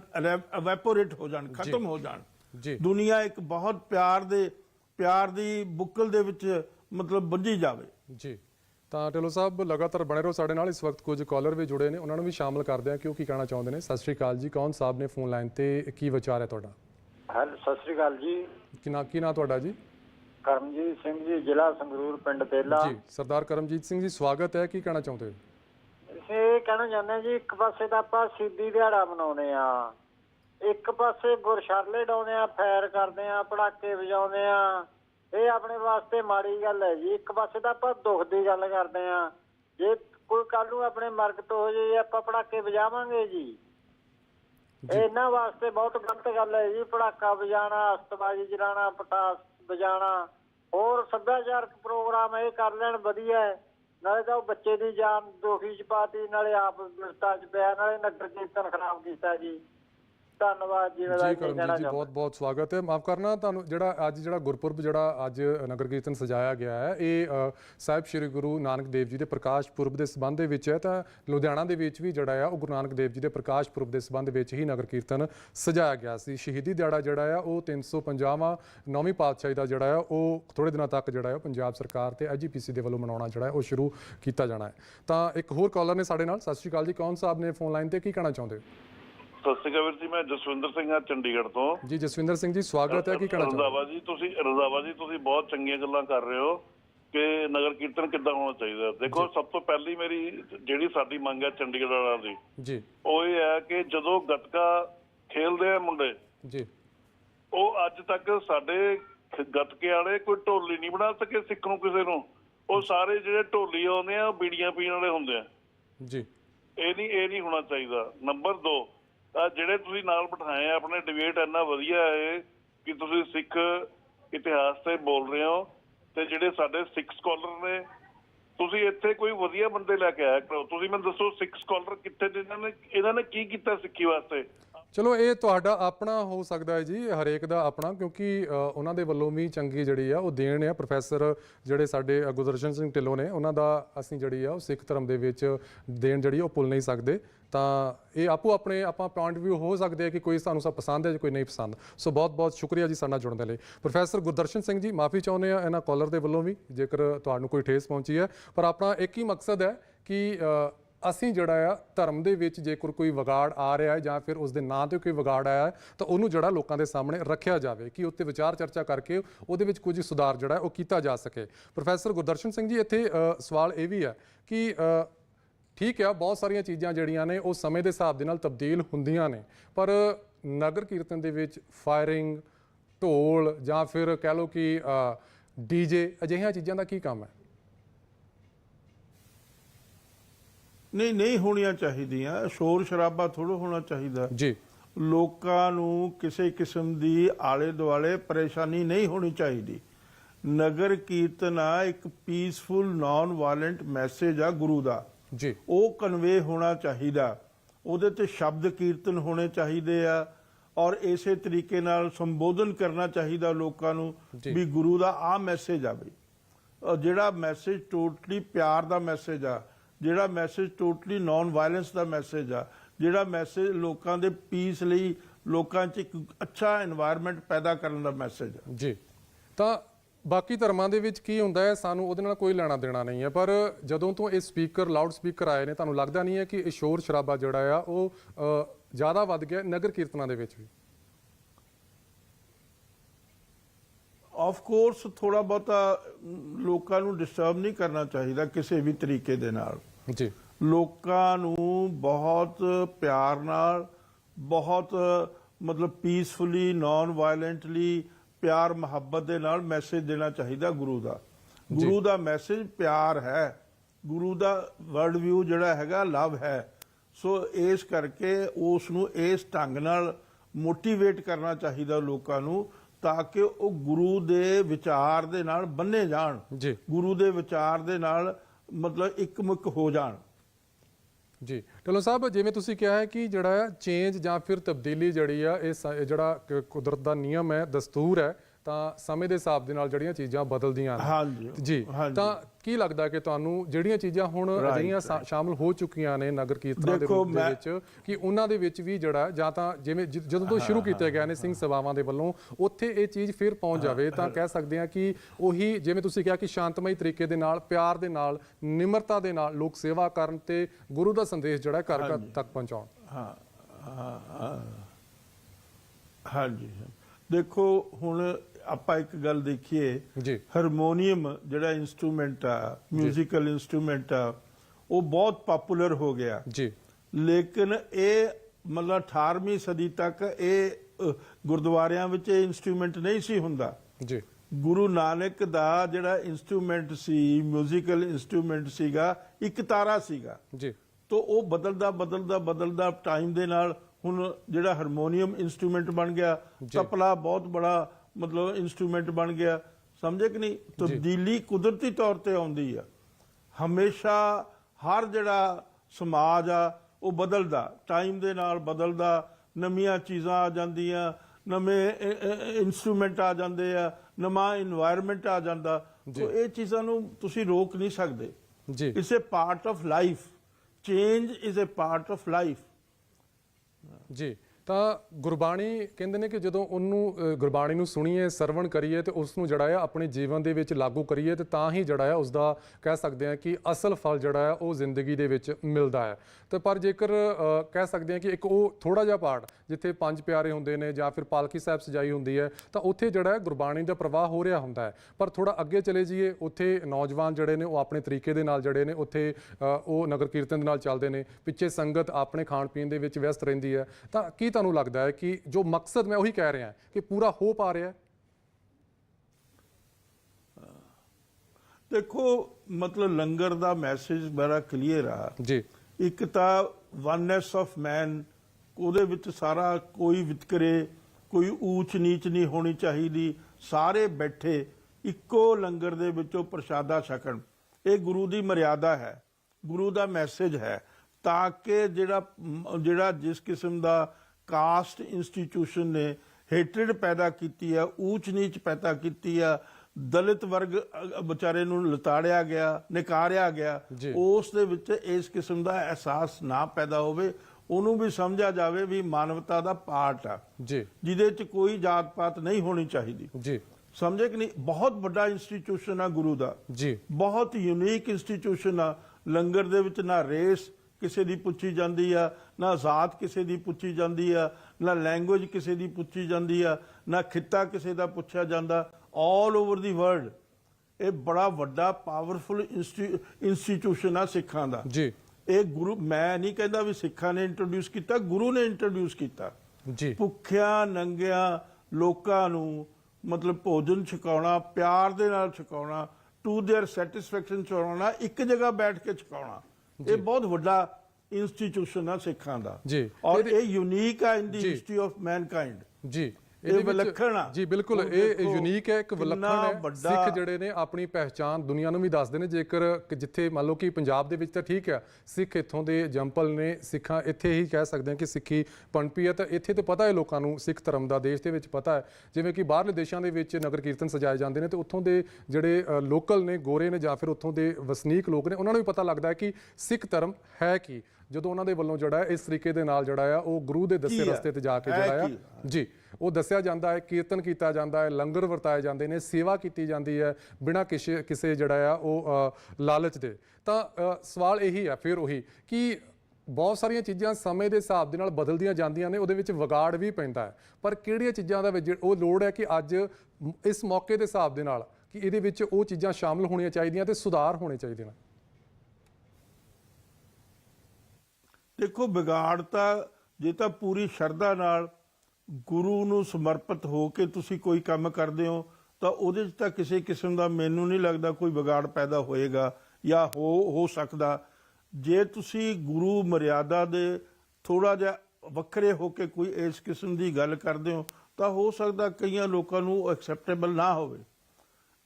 ਐਵੈਪੋਰੇਟ ਹੋ ਜਾਣ ਖਤਮ ਹੋ ਜਾਣ। ਜੀ। ਦੁਨੀਆ ਇੱਕ ਬਹੁਤ ਪਿਆਰ ਦੇ ਪਿਆਰ ਦੀ ਬੁੱਕਲ ਦੇ ਵਿੱਚ ਮਤਲਬ ਬੱਝੀ ਜਾਵੇ। ਜੀ। ਤਾਂ ਢਿੱਲੋਂ ਸਾਹਿਬ ਲਗਾਤਾਰ ਬਣੇ ਰਹੋ ਸਾਡੇ ਨਾਲ। ਇਸ ਵਕਤ ਕੁਝ ਕਾਲਰ ਵੀ ਜੁੜੇ ਨੇ ਉਹਨਾਂ ਨੂੰ ਵੀ ਸ਼ਾਮਲ ਕਰਦੇ ਹਾਂ। ਕਿ ਉਹ ਕੀ ਕਹਿਣਾ ਚਾਹੁੰਦੇ ਨੇ? ਸਤਿ ਸ਼੍ਰੀ ਅਕਾਲ ਜੀ। ਕੌਣ ਸਾਹਿਬ ਨੇ ਫੋਨ ਲਾਈਨ ਤੇ? ਕੀ ਵਿਚਾਰ ਹੈ ਤੁਹਾਡਾ? ਹੈਲੋ ਸਤਿ ਸ੍ਰੀ ਅਕਾਲ ਜੀ। ਕੀ ਨਾਂ ਕੀ ਨਾਂ ਤੁਹਾਡਾ ਜੀ? ਕਰਮਜੀਤ ਸਿੰਘ ਜੀ ਜ਼ਿਲ੍ਹਾ ਸੰਗਰੂਰ ਪਿੰਡ ਤੇਲਾ। ਜੀ ਸਰਦਾਰ ਕਰਮਜੀਤ ਸਿੰਘ ਜੀ ਸਵਾਗਤ ਹੈ। ਕੀ ਕਹਿਣਾ ਚਾਹੁੰਦੇ ਹੋ? ਅਸੀਂ ਇਹ ਕਹਿਣਾ ਚਾਹੁੰਦੇ ਹਾਂ ਜੀ ਇੱਕ ਪਾਸੇ ਤਾਂ ਆਪਾਂ ਸਿੱਧੀ ਦਿਹਾੜਾ ਮਨਾਉਨੇ ਆ ਇੱਕ ਪਾਸੇ ਗੁਰਸ਼ਰਲੇ ਡਾਉਂਦੇ ਆ ਫੈਰ ਕਰਦੇ ਆ ਪੜਾਕੇ ਵਜਾਉਂਦੇ ਆ ਇਹ ਆਪਣੇ ਵਾਸਤੇ ਮਾੜੀ ਗੱਲ ਹੈ ਜੀ। ਇੱਕ ਪਾਸੇ ਤਾਂ ਆਪਾਂ ਦੁੱਖ ਦੀ ਗੱਲ ਕਰਦੇ ਆ ਜੇ ਕੋਈ ਕੱਲ ਨੂੰ ਆਪਣੇ ਮਰਗਤ ਹੋ ਜੇ ਆਪਾਂ ਪੜਾਕੇ ਵਜਾਵਾਂਗੇ ਜੀ। ਇਹ ਇਹਨਾਂ ਵਾਸਤੇ ਬਹੁਤ ਗਲਤ ਗੱਲ ਹੈ ਜੀ। ਪੜਾਕਾ ਵਜਾਣਾ ਅਸਤਬਾਜ਼ੀ ਚਲਾਣਾ ਪਟਾਸ ਵਜਾਣਾ। ਹੋਰ ਸੱਭਿਆਚਾਰਕ ਪ੍ਰੋਗਰਾਮ ਇਹ ਕਰ ਲੈਣ ਵਧੀਆ ਹੈ। ਨਾਲੇ ਤਾਂ ਉਹ ਬੱਚੇ ਦੀ ਜਾਨ ਦੋਖੀ ਚ ਪਾਤੀ, ਨਾਲੇ ਆਪ ਵਿਰਤਾ ਚ ਪਿਆ, ਨਾਲੇ ਨਗਰ ਕੀਰਤਨ ਖਰਾਬ ਕੀਤਾ ਜੀ। ਧੰਨਵਾਦ ਜੀ ਜੀ ਕਰਮਜੀਤ ਜੀ। ਬਹੁਤ ਬਹੁਤ ਸਵਾਗਤ ਹੈ। ਮਾਫ ਕਰਨਾ ਤੁਹਾਨੂੰ ਜਿਹੜਾ ਅੱਜ ਜਿਹੜਾ ਗੁਰਪੁਰਬ ਜਿਹੜਾ ਅੱਜ ਨਗਰ ਕੀਰਤਨ ਸਜਾਇਆ ਗਿਆ ਹੈ ਇਹ ਸਾਹਿਬ ਸ੍ਰੀ ਗੁਰੂ ਨਾਨਕ ਦੇਵ ਜੀ ਦੇ ਪ੍ਰਕਾਸ਼ ਪੁਰਬ ਦੇ ਸੰਬੰਧ ਦੇ ਵਿੱਚ ਹੈ। ਤਾਂ ਲੁਧਿਆਣਾ ਦੇ ਵਿੱਚ ਵੀ ਜਿਹੜਾ ਆ ਉਹ ਗੁਰੂ ਨਾਨਕ ਦੇਵ ਜੀ ਦੇ ਪ੍ਰਕਾਸ਼ ਪੁਰਬ ਦੇ ਸੰਬੰਧ ਵਿੱਚ ਹੀ ਨਗਰ ਕੀਰਤਨ ਸਜਾਇਆ ਗਿਆ ਸੀ। ਸ਼ਹੀਦੀ ਦਿਹਾੜਾ ਜਿਹੜਾ ਆ ਉਹ 350ਵਾਂ ਨੌਵੀਂ ਪਾਤਸ਼ਾਹੀ ਦਾ ਜਿਹੜਾ ਆ ਉਹ ਥੋੜੇ ਦਿਨਾਂ ਤੱਕ ਜਿਹੜਾ ਆ ਪੰਜਾਬ ਸਰਕਾਰ ਤੇ ਐਜੀਪੀਸੀ ਦੇ ਵੱਲੋਂ ਮਨਾਉਣਾ ਜਿਹੜਾ ਹੈ ਉਹ ਸ਼ੁਰੂ ਕੀਤਾ ਜਾਣਾ ਹੈ। ਤਾਂ ਇੱਕ ਹੋਰ ਕਾਲਰ ਨੇ ਸਾਡੇ ਨਾਲ। ਸਤਿ ਸ਼੍ਰੀ ਅਕਾਲ ਜੀ। ਕੌਣ ਸਾਹਿਬ ਨੇ ਫੋਨ ਲਾਈਨ ਤੇ? ਕੀ ਕਹਿਣਾ ਚਾਹੁੰਦੇ ਹੋ? ਸਤਿ ਸ਼੍ਰੀ ਅਕਾਲ ਵੀਰ ਜੀ ਮੈਂ ਜਸਵਿੰਦਰ ਸਿੰਘ ਆ ਚੰਡੀਗੜ੍ਹ ਤੋਂ। ਜੀ ਜਸਵਿੰਦਰ ਸਿੰਘ ਜੀ ਸਵਾਗਤ ਹੈ ਕੀ ਕਹਿਣਾ ਚਾਹੁੰਦੇ? ਰਜ਼ਾਵਾ ਜੀ ਤੁਸੀਂ ਰਜ਼ਾਵਾ ਜੀ ਤੁਸੀਂ ਬਹੁਤ ਚੰਗੀਆਂ ਗੱਲਾਂ ਕਰ ਰਹੇ ਹੋ ਕਿ ਨਗਰ ਕੀਰਤਨ ਕਿੱਦਾਂ ਹੋਣਾ ਚਾਹੀਦਾ? ਦੇਖੋ ਸਭ ਤੋਂ ਪਹਿਲੀ ਮੇਰੀ ਜਿਹੜੀ ਸਾਡੀ ਮੰਗ ਹੈ ਚੰਡੀਗੜ੍ਹ ਵਾਲਿਆਂ ਦੀ ਜੀ। ਉਹ ਇਹ ਹੈ ਕਿ ਜਦੋਂ ਗੱਤਕਾ ਖੇਲਦੇ ਆ ਮੁੰਡੇ ਜੀ। ਉਹ ਅੱਜ ਤੱਕ ਸਾਡੇ ਗੱਤਕੇ ਵਾਲੇ ਕੋਈ ਢੋਲੀ ਨਹੀਂ ਬਣਾ ਸਕੇ ਸਿੱਖ ਨੂੰ ਕਿਸੇ ਨੂੰ। ਉਹ ਸਾਰੇ ਜਿਹੜੇ ਢੋਲੀ ਆਉਂਦੇ ਆ ਉਹ ਬੀੜੀਆਂ ਪੀਣ ਵਾਲੇ ਹੁੰਦੇ ਆ। ਜੀ। ਇਹ ਨਹੀਂ ਇਹ ਨਹੀਂ ਹੋਣਾ ਚਾਹੀਦਾ। ਨੰਬਰ 2 ਜਿਹੜੇ ਤੁਸੀਂ ਨਾਲ ਬਿਠਾਏ ਆ, ਆਪਣੇ ਡਿਬੇਟ ਇੰਨਾ ਵਧੀਆ ਹੈ ਕਿ ਤੁਸੀਂ ਸਿੱਖ ਇਤਿਹਾਸ ਤੇ ਬੋਲ ਰਹੇ ਹੋ ਤੇ ਜਿਹੜੇ ਸਾਡੇ ਸਿੱਖ ਸਕਾਲਰ ਨੇ, ਤੁਸੀਂ ਇੱਥੇ ਕੋਈ ਵਧੀਆ ਬੰਦੇ ਲੈ ਕੇ ਆਇਆ ਕਰੋ। ਤੁਸੀਂ ਮੈਨੂੰ ਦੱਸੋ ਸਿੱਖ ਸਕਾਲਰ ਕਿੱਥੇ ਨੇ? ਇਹਨਾਂ ਨੇ ਇਹਨਾਂ ਨੇ ਕੀ ਕੀਤਾ ਸਿੱਖੀ ਵਾਸਤੇ? ਚਲੋ, ਇਹ ਤੁਹਾਡਾ ਆਪਣਾ ਹੋ ਸਕਦਾ ਹੈ ਜੀ, ਹਰੇਕ ਦਾ ਆਪਣਾ, ਕਿਉਂਕਿ ਉਹਨਾਂ ਦੇ ਵੱਲੋਂ ਵੀ ਚੰਗੀ ਜਿਹੜੀ ਆ, ਉਹ ਦੇਣ ਆ। ਪ੍ਰੋਫੈਸਰ ਜਿਹੜੇ ਸਾਡੇ ਗੁਰਦਰਸ਼ਨ ਸਿੰਘ ਢਿੱਲੋਂ ਨੇ, ਉਹਨਾਂ ਦਾ ਅਸੀਂ ਜਿਹੜੀ ਆ, ਉਹ ਸਿੱਖ ਧਰਮ ਦੇ ਵਿੱਚ ਦੇਣ ਜਿਹੜੀ ਉਹ ਭੁੱਲ ਨਹੀਂ ਸਕਦੇ। ਤਾਂ ਇਹ ਆਪੋ ਆਪਣੇ, ਆਪਾਂ ਪੁਆਇੰਟ ਵਿਊ ਹੋ ਸਕਦੇ ਆ ਕਿ ਕੋਈ ਸਾਨੂੰ ਸਭ ਪਸੰਦ ਹੈ ਜਾਂ ਕੋਈ ਨਹੀਂ ਪਸੰਦ। ਸੋ ਬਹੁਤ ਬਹੁਤ ਸ਼ੁਕਰੀਆ ਜੀ ਸਾਡੇ ਨਾਲ ਜੁੜਨ ਦੇ ਲਈ। ਪ੍ਰੋਫੈਸਰ ਗੁਰਦਰਸ਼ਨ ਸਿੰਘ ਜੀ, ਮਾਫੀ ਚਾਹੁੰਦੇ ਆ ਇਹਨਾਂ ਕਾਲਰ ਦੇ ਵੱਲੋਂ ਵੀ, ਜੇਕਰ ਤੁਹਾਨੂੰ ਕੋਈ ਠੇਸ ਪਹੁੰਚੀ ਹੈ। ਪਰ ਆਪਣਾ ਇੱਕ ਹੀ ਮਕਸਦ ਹੈ ਕਿ ਅਸੀਂ ਜਿਹੜਾ ਆ ਧਰਮ ਦੇ ਵਿੱਚ ਜੇਕਰ ਕੋਈ ਵਿਗਾੜ ਆ ਰਿਹਾ ਹੈ ਜਾਂ ਫਿਰ ਉਸ ਦੇ ਨਾਂ ਤੇ ਕੋਈ ਵਿਗਾੜ ਆਇਆ ਹੈ, ਤਾਂ ਉਹਨੂੰ ਜਿਹੜਾ ਲੋਕਾਂ ਦੇ ਸਾਹਮਣੇ ਰੱਖਿਆ ਜਾਵੇ ਕਿ ਉੱਤੇ ਵਿਚਾਰ ਚਰਚਾ ਕਰਕੇ ਉਹਦੇ ਵਿੱਚ ਕੁਝ ਸੁਧਾਰ ਜਿਹੜਾ ਉਹ ਕੀਤਾ ਜਾ ਸਕੇ। ਪ੍ਰੋਫੈਸਰ ਗੁਰਦਰਸ਼ਨ ਸਿੰਘ ਜੀ, ਇੱਥੇ ਸਵਾਲ ਇਹ ਵੀ ਹੈ ਕਿ ਠੀਕ ਹੈ ਬਹੁਤ ਸਾਰੀਆਂ ਚੀਜ਼ਾਂ ਜਿਹੜੀਆਂ ਨੇ ਉਹ ਸਮੇਂ ਦੇ ਹਿਸਾਬ ਦੇ ਨਾਲ ਤਬਦੀਲ ਹੁੰਦੀਆਂ ਨੇ, ਪਰ ਨਗਰ ਕੀਰਤਨ ਦੇ ਵਿੱਚ ਫਾਇਰਿੰਗ, ਢੋਲ ਜਾਂ ਫਿਰ ਕਹਿ ਲਓ ਕਿ ਡੀਜੇ ਅਜਿਹੀਆਂ ਚੀਜ਼ਾਂ ਦਾ ਕੀ ਕੰਮ ਹੈ? ਨਹੀਂ ਨਹੀਂ ਹੋਣੀਆਂ ਚਾਹੀਦੀਆਂ। ਸ਼ੋਰ ਸ਼ਰਾਬਾ ਥੋੜਾ ਹੋਣਾ ਚਾਹੀਦਾ। ਜੀ। ਲੋਕਾਂ ਨੂੰ ਕਿਸੇ ਕਿਸਮ ਦੀ ਆਲੇ ਦੁਆਲੇ ਪਰੇਸ਼ਾਨੀ ਨਹੀਂ ਹੋਣੀ ਚਾਹੀਦੀ। ਨਗਰ ਕੀਰਤਨ ਆ ਇੱਕ ਪੀਸਫੁਲ ਨਾਨ ਵਾਇਲੈਂਟ ਮੈਸੇਜ ਆ ਗੁਰੂ ਦਾ। ਜੀ। ਉਹ ਕਨਵੇ ਹੋਣਾ ਚਾਹੀਦਾ। ਉਹਦੇ ਤੇ ਸ਼ਬਦ ਕੀਰਤਨ ਹੋਣੇ ਚਾਹੀਦੇ ਆ ਔਰ ਇਸੇ ਤਰੀਕੇ ਨਾਲ ਸੰਬੋਧਨ ਕਰਨਾ ਚਾਹੀਦਾ ਲੋਕਾਂ ਨੂੰ। ਵੀ ਗੁਰੂ ਦਾ ਆ ਮੈਸੇਜ ਆ ਬਈ। ਜਿਹੜਾ ਮੈਸੇਜ ਟੋਟਲੀ ਪਿਆਰ ਦਾ ਮੈਸੇਜ ਆ ਜਿਹੜਾ ਮੈਸੇਜ ਟੋਟਲੀ ਨਾਨ ਵਾਇਲੈਂਸ ਦਾ ਮੈਸੇਜ ਆ ਜਿਹੜਾ ਮੈਸੇਜ ਲੋਕਾਂ ਦੇ ਪੀਸ ਲਈ ਲੋਕਾਂ 'ਚ ਇੱਕ ਅੱਛਾ এনवायरमेंट ਪੈਦਾ ਕਰਨ ਦਾ ਮੈਸੇਜ ਆ। ਜੀ। ਤਾਂ ਬਾਕੀ ਧਰਮਾਂ ਦੇ ਵਿੱਚ ਕੀ ਹੁੰਦਾ ਹੈ ਸਾਨੂੰ ਉਹਦੇ ਨਾਲ ਕੋਈ ਲੈਣਾ ਦੇਣਾ ਨਹੀਂ ਹੈ ਪਰ ਜਦੋਂ ਤੋਂ ਇਹ ਸਪੀਕਰ ਲਾਊਡ ਸਪੀਕਰ ਆਏ ਨੇ ਤੁਹਾਨੂੰ ਲੱਗਦਾ ਨਹੀਂ ਹੈ ਕਿ ਇਹ ਸ਼ੋਰ ਸ਼ਰਾਬਾ ਜਿਹੜਾ ਆ ਉਹ ਜ਼ਿਆਦਾ ਵੱਧ ਗਿਆ ਨਗਰ ਕੀਰਤਨਾਂ ਦੇ ਵਿੱਚ ਵੀ? ਆਫ ਕੋਰਸ ਥੋੜਾ ਬਹੁਤਾ ਲੋਕਾਂ ਨੂੰ ਡਿਸਟਰਬ ਨਹੀਂ ਕਰਨਾ ਚਾਹੀਦਾ ਕਿਸੇ ਵੀ ਤਰੀਕੇ ਦੇ ਨਾਲ। ਜੀ। ਲੋਕਾਂ ਨੂੰ ਬਹੁਤ ਪਿਆਰ ਨਾਲ ਬਹੁਤ ਮਤਲਬ ਪੀਸਫੁਲੀ ਨਾਨ ਵਾਇਲੈਂਟਲੀ ਪਿਆਰ ਮੁਹੱਬਤ ਦੇ ਨਾਲ ਮੈਸੇਜ ਦੇਣਾ ਚਾਹੀਦਾ ਗੁਰੂ ਦਾ। ਗੁਰੂ ਦਾ ਮੈਸੇਜ ਪਿਆਰ ਹੈ। ਗੁਰੂ ਦਾ ਵਰਲਡ ਵਿਊ ਜਿਹੜਾ ਹੈਗਾ ਲਵ ਹੈ। ਸੋ ਇਸ ਕਰਕੇ ਉਸ ਨੂੰ ਇਸ ਢੰਗ ਨਾਲ ਮੋਟੀਵੇਟ ਕਰਨਾ ਚਾਹੀਦਾ ਲੋਕਾਂ ਨੂੰ ਤਾਂ ਕਿ ਉਹ ਗੁਰੂ ਦੇ ਵਿਚਾਰ ਦੇ ਨਾਲ ਬੰਨੇ ਜਾਣ। ਜੀ। ਗੁਰੂ ਦੇ ਵਿਚਾਰ ਦੇ ਨਾਲ ਮਤਲਬ ਇੱਕਮੁੱਕ ਹੋ ਜਾਣ। ਜੀ, ਢਿੱਲੋਂ ਸਾਹਿਬ, ਜਿਵੇਂ ਤੁਸੀਂ ਕਿਹਾ ਹੈ ਕਿ ਜਿਹੜਾ ਚੇਂਜ ਜਾਂ ਫਿਰ ਤਬਦੀਲੀ ਜਿਹੜੀ ਆ, ਇਹ ਸ- ਜਿਹੜਾ ਕੁਦਰਤ ਦਾ ਨਿਯਮ ਹੈ, ਦਸਤੂਰ ਹੈ ਤਾਂ ਸਮੇਂ ਦੇ ਹਿਸਾਬ ਦੇ ਨਾਲ ਜਿਹੜੀਆਂ ਚੀਜ਼ਾਂ ਬਦਲਦੀਆਂ ਨੇ। ਹਾਂਜੀ। ਜੀ। ਤਾਂ ਕੀ ਲੱਗਦਾ ਕਿ ਤੁਹਾਨੂੰ ਜਿਹੜੀਆਂ ਚੀਜ਼ਾਂ ਹੁਣ ਅਜਿਹੀਆਂ ਸ਼ਾਮਲ ਹੋ ਚੁੱਕੀਆਂ ਨੇ ਨਗਰ ਕੀਰਤਨਾਂ ਦੇ ਰੂਪ ਦੇ ਵਿੱਚ ਕਿ ਉਹਨਾਂ ਦੇ ਵਿੱਚ ਵੀ ਜਿਹੜਾ ਜਾਂ ਤਾਂ ਜਿਵੇਂ ਜਦੋਂ ਤੋਂ ਸ਼ੁਰੂ ਕੀਤੇ ਗਏ ਨੇ ਸਿੰਘ ਸਭਾਵਾਂ ਦੇ ਵੱਲੋਂ ਉੱਥੇ ਇਹ ਚੀਜ਼ ਫਿਰ ਪਹੁੰਚ ਜਾਵੇ ਤਾਂ ਕਹਿ ਸਕਦੇ ਹਾਂ ਕਿ ਉਹੀ ਜਿਵੇਂ ਤੁਸੀਂ ਕਿਹਾ ਕਿ ਸ਼ਾਂਤਮਈ ਤਰੀਕੇ ਦੇ ਨਾਲ ਪਿਆਰ ਦੇ ਨਾਲ ਨਿਮਰਤਾ ਦੇ ਨਾਲ ਲੋਕ ਸੇਵਾ ਕਰਨ ਤੇ ਗੁਰੂ ਦਾ ਸੰਦੇਸ਼ ਜਿਹੜਾ ਘਰ ਘਰ ਤੱਕ ਪਹੁੰਚਾਉਣ। ਹਾਂ ਹਾਂ, ਹਾਂ। ਹਾਂਜੀ ਦੇਖੋ ਹੁਣ ਆਪਾਂ ਇੱਕ ਗੱਲ ਦੇਖੀਏ ਜੀ ਹਾਰਮੋਨੀਅਮ ਜਿਹੜਾ ਇਨਸਟਰੂਮੈਂਟ ਆ 뮤지컬 ਇਨਸਟਰੂਮੈਂਟ ਆ ਉਹ ਬਹੁਤ ਪਪੂਲਰ ਹੋ ਗਿਆ ਜੀ ਲੇਕਿਨ ਇਹ ਮਤਲਬ 18ਵੀਂ ਸਦੀ ਤੱਕ ਇਹ ਅ, ਗੁਰਦੁਆਰਿਆਂ ਵਿੱਚ ਇਹ ਇਨਸਟਰੂਮੈਂਟ ਨਹੀਂ ਸੀ ਹੁੰਦਾ ਜੀ ਗੁਰੂ ਨਾਨਕ ਦਾ ਜਿਹੜਾ ਇਨਸਟਰੂਮੈਂਟ ਸੀ 뮤지컬 ਇਨਸਟਰੂਮੈਂਟ ਸੀਗਾ ਇੱਕ ਤਾਰਾ ਸੀਗਾ ਜੀ ਤੋ ਉਹ ਬਦਲਦਾ ਬਦਲਦਾ ਬਦਲਦਾ ਟਾਈਮ ਦੇ ਨਾਲ ਹੁਣ ਜਿਹੜਾ ਹਾਰਮੋਨੀਅਮ ਇਨਸਟਰੂਮੈਂਟ ਬਣ ਗਿਆ ਤਪਲਾ ਬਹੁਤ ਬੜਾ ਮਤਲਬ ਇਨਸਟਰੂਮੈਂਟ ਬਣ ਗਿਆ। ਸਮਝੇ ਕਿ ਨਹੀਂ? ਤਬਦੀਲੀ ਕੁਦਰਤੀ ਤੌਰ ਤੇ ਆਉਂਦੀ ਆ। ਹਮੇਸ਼ਾ ਹਰ ਜਿਹੜਾ ਸਮਾਜ ਆ ਉਹ ਬਦਲਦਾ। ਟਾਈਮ ਦੇ ਨਾਲ ਬਦਲਦਾ। ਨਵੀਆਂ ਚੀਜ਼ਾਂ ਆ ਜਾਂਦੀਆਂ ਨਵੇਂ ਇਨਸਟਰੂਮੈਂਟ ਆ ਜਾਂਦੇ ਆ ਨਵਾਂ এনवायरमेंट ਆ ਜਾਂਦਾ। ਸੋ ਇਹ ਚੀਜ਼ਾਂ ਨੂੰ ਤੁਸੀਂ ਰੋਕ ਨਹੀਂ ਸਕਦੇ। ਜੀ। It's a part of life change is a part of life ਜੀ। ਤਾਂ ਗੁਰਬਾਣੀ ਕਹਿੰਦੇ ਨੇ ਕਿ ਜਦੋਂ ਉਹਨੂੰ ਗੁਰਬਾਣੀ ਨੂੰ ਸੁਣੀਏ, ਸਰਵਣ ਕਰੀਏ ਤੇ ਉਸ ਨੂੰ ਜਿਹੜਾ ਆ ਆਪਣੇ ਜੀਵਨ ਦੇ ਵਿੱਚ ਲਾਗੂ ਕਰੀਏ ਤੇ ਤਾਂ ਹੀ ਜਿਹੜਾ ਆ ਉਸ ਦਾ ਕਹਿ ਸਕਦੇ ਆ ਕਿ ਅਸਲ ਫਲ ਜਿਹੜਾ ਆ ਉਹ ਜ਼ਿੰਦਗੀ ਦੇ ਵਿੱਚ ਮਿਲਦਾ ਹੈ ਤੇ ਪਰ ਜੇਕਰ ਕਹਿ ਸਕਦੇ ਆ ਕਿ ਇੱਕ ਉਹ ਥੋੜਾ ਜਿਹਾ ਪਾਰਟ ਜਿੱਥੇ ਪੰਜ ਪਿਆਰੇ ਹੁੰਦੇ ਨੇ ਜਾਂ ਫਿਰ ਪਾਲਕੀ ਸਾਹਿਬ ਸਜਾਈ ਹੁੰਦੀ ਹੈ ਤਾਂ ਉੱਥੇ ਜਿਹੜਾ ਹੈ ਗੁਰਬਾਣੀ ਦਾ ਪ੍ਰਵਾਹ ਹੋ ਰਿਹਾ ਹੁੰਦਾ ਹੈ। ਪਰ ਥੋੜਾ ਅੱਗੇ ਚਲੇ ਜਾਈਏ ਉੱਥੇ ਨੌਜਵਾਨ ਜਿਹੜੇ ਨੇ ਉਹ ਆਪਣੇ ਤਰੀਕੇ ਦੇ ਨਾਲ ਜਿਹੜੇ ਨੇ ਉੱਥੇ ਉਹ ਨਗਰ ਕੀਰਤਨ ਦੇ ਨਾਲ ਚੱਲਦੇ ਨੇ ਪਿੱਛੇ ਸੰਗਤ ਆਪਣੇ ਖਾਣ ਪੀਣ ਦੇ ਵਿੱਚ ਵਿਅਸਤ ਰਹਿੰਦੀ ਹੈ। ਤਾਂ ਕੀ ਤੁਹਾਨੂੰ ਲੱਗਦਾ ਹੈ ਕਿ ਜੋ ਮਕਸਦ ਮੈਂ ਉਹੀ ਕਹਿ ਰਿਹਾ ਕਿ ਪੂਰਾ ਹੋ ਪਾ ਰਿਹਾ ਹੈ? ਦੇਖੋ ਮਤਲਬ ਲੰਗਰ ਦਾ ਮੈਸੇਜ ਬੜਾ ਕਲੀਅਰ ਆ। ਜੀ। ਇੱਕ ਤਾਂ ਵਨਨੈਸ ਆਫ ਮੈਨ ਉਹਦੇ ਵਿੱਚ ਸਾਰਾ ਕੋਈ ਵਿਤਕਰੇ, ਕੋਈ ਊਚ ਨੀਚ ਨਹੀਂ ਹੋਣੀ ਚਾਹੀਦੀ। ਸਾਰੇ ਬੈਠੇ, ਇੱਕੋ ਲੰਗਰ ਦੇ ਵਿੱਚੋਂ ਪ੍ਰਸ਼ਾਦਾ ਛਕਣ। ਇਹ ਗੁਰੂ ਦੀ ਮਰਿਆਦਾ ਹੈ, ਗੁਰੂ ਦਾ ਮੈਸੇਜ ਹੈ। ਤਾਂ ਕਿ ਜਿਹੜਾ ਜਿਹੜਾ ਜਿਸ ਕਿਸਮ ਦਾ ਕਾਸਟ ਇੰਸਟੀਟਿਊਸ਼ਨ ਨੇ ਹੇਟਰਡ ਪੈਦਾ ਕੀਤੀ ਹੈ ਊਚ ਨੀਚ ਪੈਦਾ ਕੀਤੀ ਆ ਦਲਿਤ ਵਰਗ ਵਿਚਾਰੇ ਨੂੰ ਲਤਾੜਿਆ ਗਿਆ ਨਿਕਾਰਿਆ ਗਿਆ। ਉਸ ਦੇ ਵਿੱਚ ਇਸ ਕਿਸਮ ਦਾ ਅਹਿਸਾਸ ਨਾ ਪੈਦਾ ਹੋਵੇ ਉਹਨੂੰ ਵੀ ਸਮਝਿਆ ਜਾਵੇ ਵੀ ਮਾਨਵਤਾ ਦਾ ਪਾਰਟ ਆ। ਜੀ। ਜਿਹਦੇ 'ਚ ਕੋਈ ਜਾਤ ਪਾਤ ਨਹੀਂ ਹੋਣੀ ਚਾਹੀਦੀ। ਜੀ। ਸਮਝੇ ਕਿ ਨਹੀਂ? ਬਹੁਤ ਵੱਡਾ ਇੰਸਟੀਟਿਊਸ਼ਨ ਆ ਗੁਰੂ ਦਾ। ਜੀ। ਬਹੁਤ ਯੂਨੀਕ ਇੰਸਟੀਟਿਊਸ਼ਨ ਆ। ਲੰਗਰ ਦੇ ਵਿੱਚ ਨਾ ਰੇਸ ਕਿਸੇ ਦੀ ਪੁੱਛੀ ਜਾਂਦੀ ਆ ਨਾ ਜ਼ਾਤ ਕਿਸੇ ਦੀ ਪੁੱਛੀ ਜਾਂਦੀ ਆ ਨਾ ਲੈਂਗੁਏਜ ਕਿਸੇ ਦੀ ਪੁੱਛੀ ਜਾਂਦੀ ਆ ਨਾ ਖਿੱਤਾ ਕਿਸੇ ਦਾ ਪੁੱਛਿਆ ਜਾਂਦਾ। 올 ਓਵਰ ਦੀ ਵਰਲਡ ਇਹ ਬੜਾ ਵੱਡਾ ਪਾਵਰਫੁਲ ਇੰਸਟੀਟਿਊਸ਼ਨ ਆ ਸਿੱਖਾਂ ਦਾ ਜੀ ਇਹ ਗੁਰੂ ਮੈਂ ਨਹੀਂ ਕਹਿੰਦਾ ਵੀ ਸਿੱਖਾਂ ਨੇ ਇੰਟਰੋਡਿਊਸ ਕੀਤਾ ਗੁਰੂ ਨੇ ਇੰਟਰੋਡਿਊਸ ਕੀਤਾ ਜੀ ਭੁੱਖਿਆਂ ਨੰਗਿਆਂ ਲੋਕਾਂ ਨੂੰ ਮਤਲਬ ਭੋਜਨ ਛਕਾਉਣਾ ਪਿਆਰ ਦੇ ਨਾਲ ਛਕਾਉਣਾ ਟੂ देयर ਸੈਟੀਸਫੈਕਸ਼ਨ ਛਕਾਉਣਾ ਇੱਕ ਜਗ੍ਹਾ ਬੈਠ ਕੇ ਛਕਾਉਣਾ ਇਹ ਬਹੁਤ ਵੱਡਾ ਇੰਸਟੀਟਿਊਸ਼ਨ ਆ ਸਿੱਖਾਂ ਦਾ ਜੀ। ਔਰ ਇਹਦੇ- ਇਹ ਯੂਨੀਕ ਆ ਇਨ ਦੀ ਜੀ। ਹਿਸਟਰੀ ਆਫ ਮੈਨਕਾਈਂਡ ਜੀ ਇਹ ਵਿਲੱਖਣ ਆ। ਜੀ ਬਿਲਕੁਲ। ਇਹ ਯੂਨੀਕ ਹੈ ਇੱਕ ਵਿਲੱਖਣ ਹੈ। ਸਿੱਖ ਜਿਹੜੇ ਨੇ ਆਪਣੀ ਪਹਿਚਾਨ ਦੁਨੀਆ ਨੂੰ ਵੀ ਦੱਸਦੇ ਨੇ। ਜੇਕਰ ਜਿੱਥੇ ਮੰਨ ਲਓ ਕਿ ਪੰਜਾਬ ਦੇ ਵਿੱਚ ਤਾਂ ਠੀਕ ਹੈ ਸਿੱਖ ਇੱਥੋਂ ਦੇ ਜੰਪਲ ਨੇ ਸਿੱਖਾਂ ਇੱਥੇ ਹੀ ਕਹਿ ਸਕਦੇ ਹਾਂ ਕਿ ਸਿੱਖੀ ਪਣਪੀ ਹੈ। ਤਾਂ ਇੱਥੇ ਤੇ ਪਤਾ ਹੈ ਲੋਕਾਂ ਨੂੰ ਸਿੱਖ ਧਰਮ ਦਾ ਦੇਸ਼ ਦੇ ਵਿੱਚ ਪਤਾ ਹੈ। ਜਿਵੇਂ ਕਿ ਬਾਹਰਲੇ ਦੇਸ਼ਾਂ ਦੇ ਵਿੱਚ ਨਗਰ ਕੀਰਤਨ ਸਜਾਏ ਜਾਂਦੇ ਨੇ ਤੇ ਉੱਥੋਂ ਦੇ ਜਿਹੜੇ ਲੋਕਲ ਨੇ ਗੋਰੇ ਨੇ ਜਾਂ ਫਿਰ ਉੱਥੋਂ ਦੇ ਵਸਨੀਕ ਲੋਕ ਨੇ ਉਹਨਾਂ ਨੂੰ ਵੀ ਪਤਾ ਲੱਗਦਾ ਹੈ ਕਿ ਸਿੱਖ ਧਰਮ ਹੈ ਕੀ। ਜਦੋਂ ਉਹਨਾਂ ਦੇ ਵੱਲੋਂ ਜਿਹੜਾ ਇਸ ਤਰੀਕੇ ਦੇ ਨਾਲ ਜਿਹੜਾ ਆ ਉਹ ਗੁਰੂ ਦੇ ਦੱਸੇ? ਰਸਤੇ ਤੇ ਜਾ ਕੇ ਜਿਹੜਾ ਆ? ਜੀ ਉਹ ਦੱਸਿਆ ਜਾਂਦਾ ਹੈ ਕੀਰਤਨ ਕੀਤਾ ਜਾਂਦਾ ਹੈ ਲੰਗਰ ਵਰਤਾਏ ਜਾਂਦੇ ਨੇ ਸੇਵਾ ਕੀਤੀ ਜਾਂਦੀ ਹੈ ਬਿਨਾਂ ਕਿਸੇ ਕਿਸੇ ਜਿਹੜਾ ਆ ਉਹ ਲਾਲਚ ਦੇ ਤਾਂ ਸਵਾਲ ਇਹੀ ਹੈ ਫਿਰ ਉਹੀ ਕਿ ਬਹੁਤ ਸਾਰੀਆਂ ਚੀਜ਼ਾਂ ਸਮੇਂ ਦੇ ਹਿਸਾਬ ਦੇ ਨਾਲ ਬਦਲਦੀਆਂ ਜਾਂਦੀਆਂ ਨੇ ਉਹਦੇ ਵਿੱਚ ਵਿਗਾੜ ਵੀ ਪੈਂਦਾ ਹੈ ਪਰ ਕਿਹੜੀਆਂ ਚੀਜ਼ਾਂ ਦਾ ਵਿੱਚ ਉਹ ਲੋੜ ਹੈ ਕਿ ਅੱਜ ਇਸ ਮੌਕੇ ਦੇ ਹਿਸਾਬ ਦੇ ਨਾਲ ਕਿ ਇਹਦੇ ਵਿੱਚ ਉਹ ਚੀਜ਼ਾਂ ਸ਼ਾਮਲ ਹੋਣੀਆਂ ਚਾਹੀਦੀਆਂ ਤੇ ਸੁਧਾਰ ਹੋਣੇ ਚਾਹੀਦੇ ਨੇ ਦੇਖੋ ਵਿਗਾੜ ਤਾਂ, ਜੇ ਤਾਂ ਪੂਰੀ ਸ਼ਰਧਾ ਨਾਲ ਗੁਰੂ ਨੂੰ ਸਮਰਪਿਤ ਹੋ ਕੇ ਤੁਸੀਂ ਕੋਈ ਕੰਮ ਕਰਦੇ ਹੋ, ਤਾਂ ਉਹਦੇ 'ਚ ਤਾਂ ਕਿਸੇ ਕਿਸਮ ਦਾ ਮੈਨੂੰ ਨਹੀਂ ਲੱਗਦਾ ਕੋਈ ਵਿਗਾੜ ਪੈਦਾ ਹੋਏਗਾ ਜਾਂ ਹੋ ਹੋ ਸਕਦਾ। ਜੇ ਤੁਸੀਂ ਗੁਰੂ ਮਰਿਆਦਾ ਦੇ ਥੋੜਾ ਜਿਹਾ ਵੱਖਰੇ ਹੋ ਕੇ ਕੋਈ ਇਸ ਕਿਸਮ ਦੀ ਗੱਲ ਕਰਦੇ ਹੋ, ਤਾਂ ਹੋ ਸਕਦਾ ਕਈਆਂ ਲੋਕਾਂ ਨੂੰ ਐਕਸੈਪਟੇਬਲ ਨਾ ਹੋਵੇ।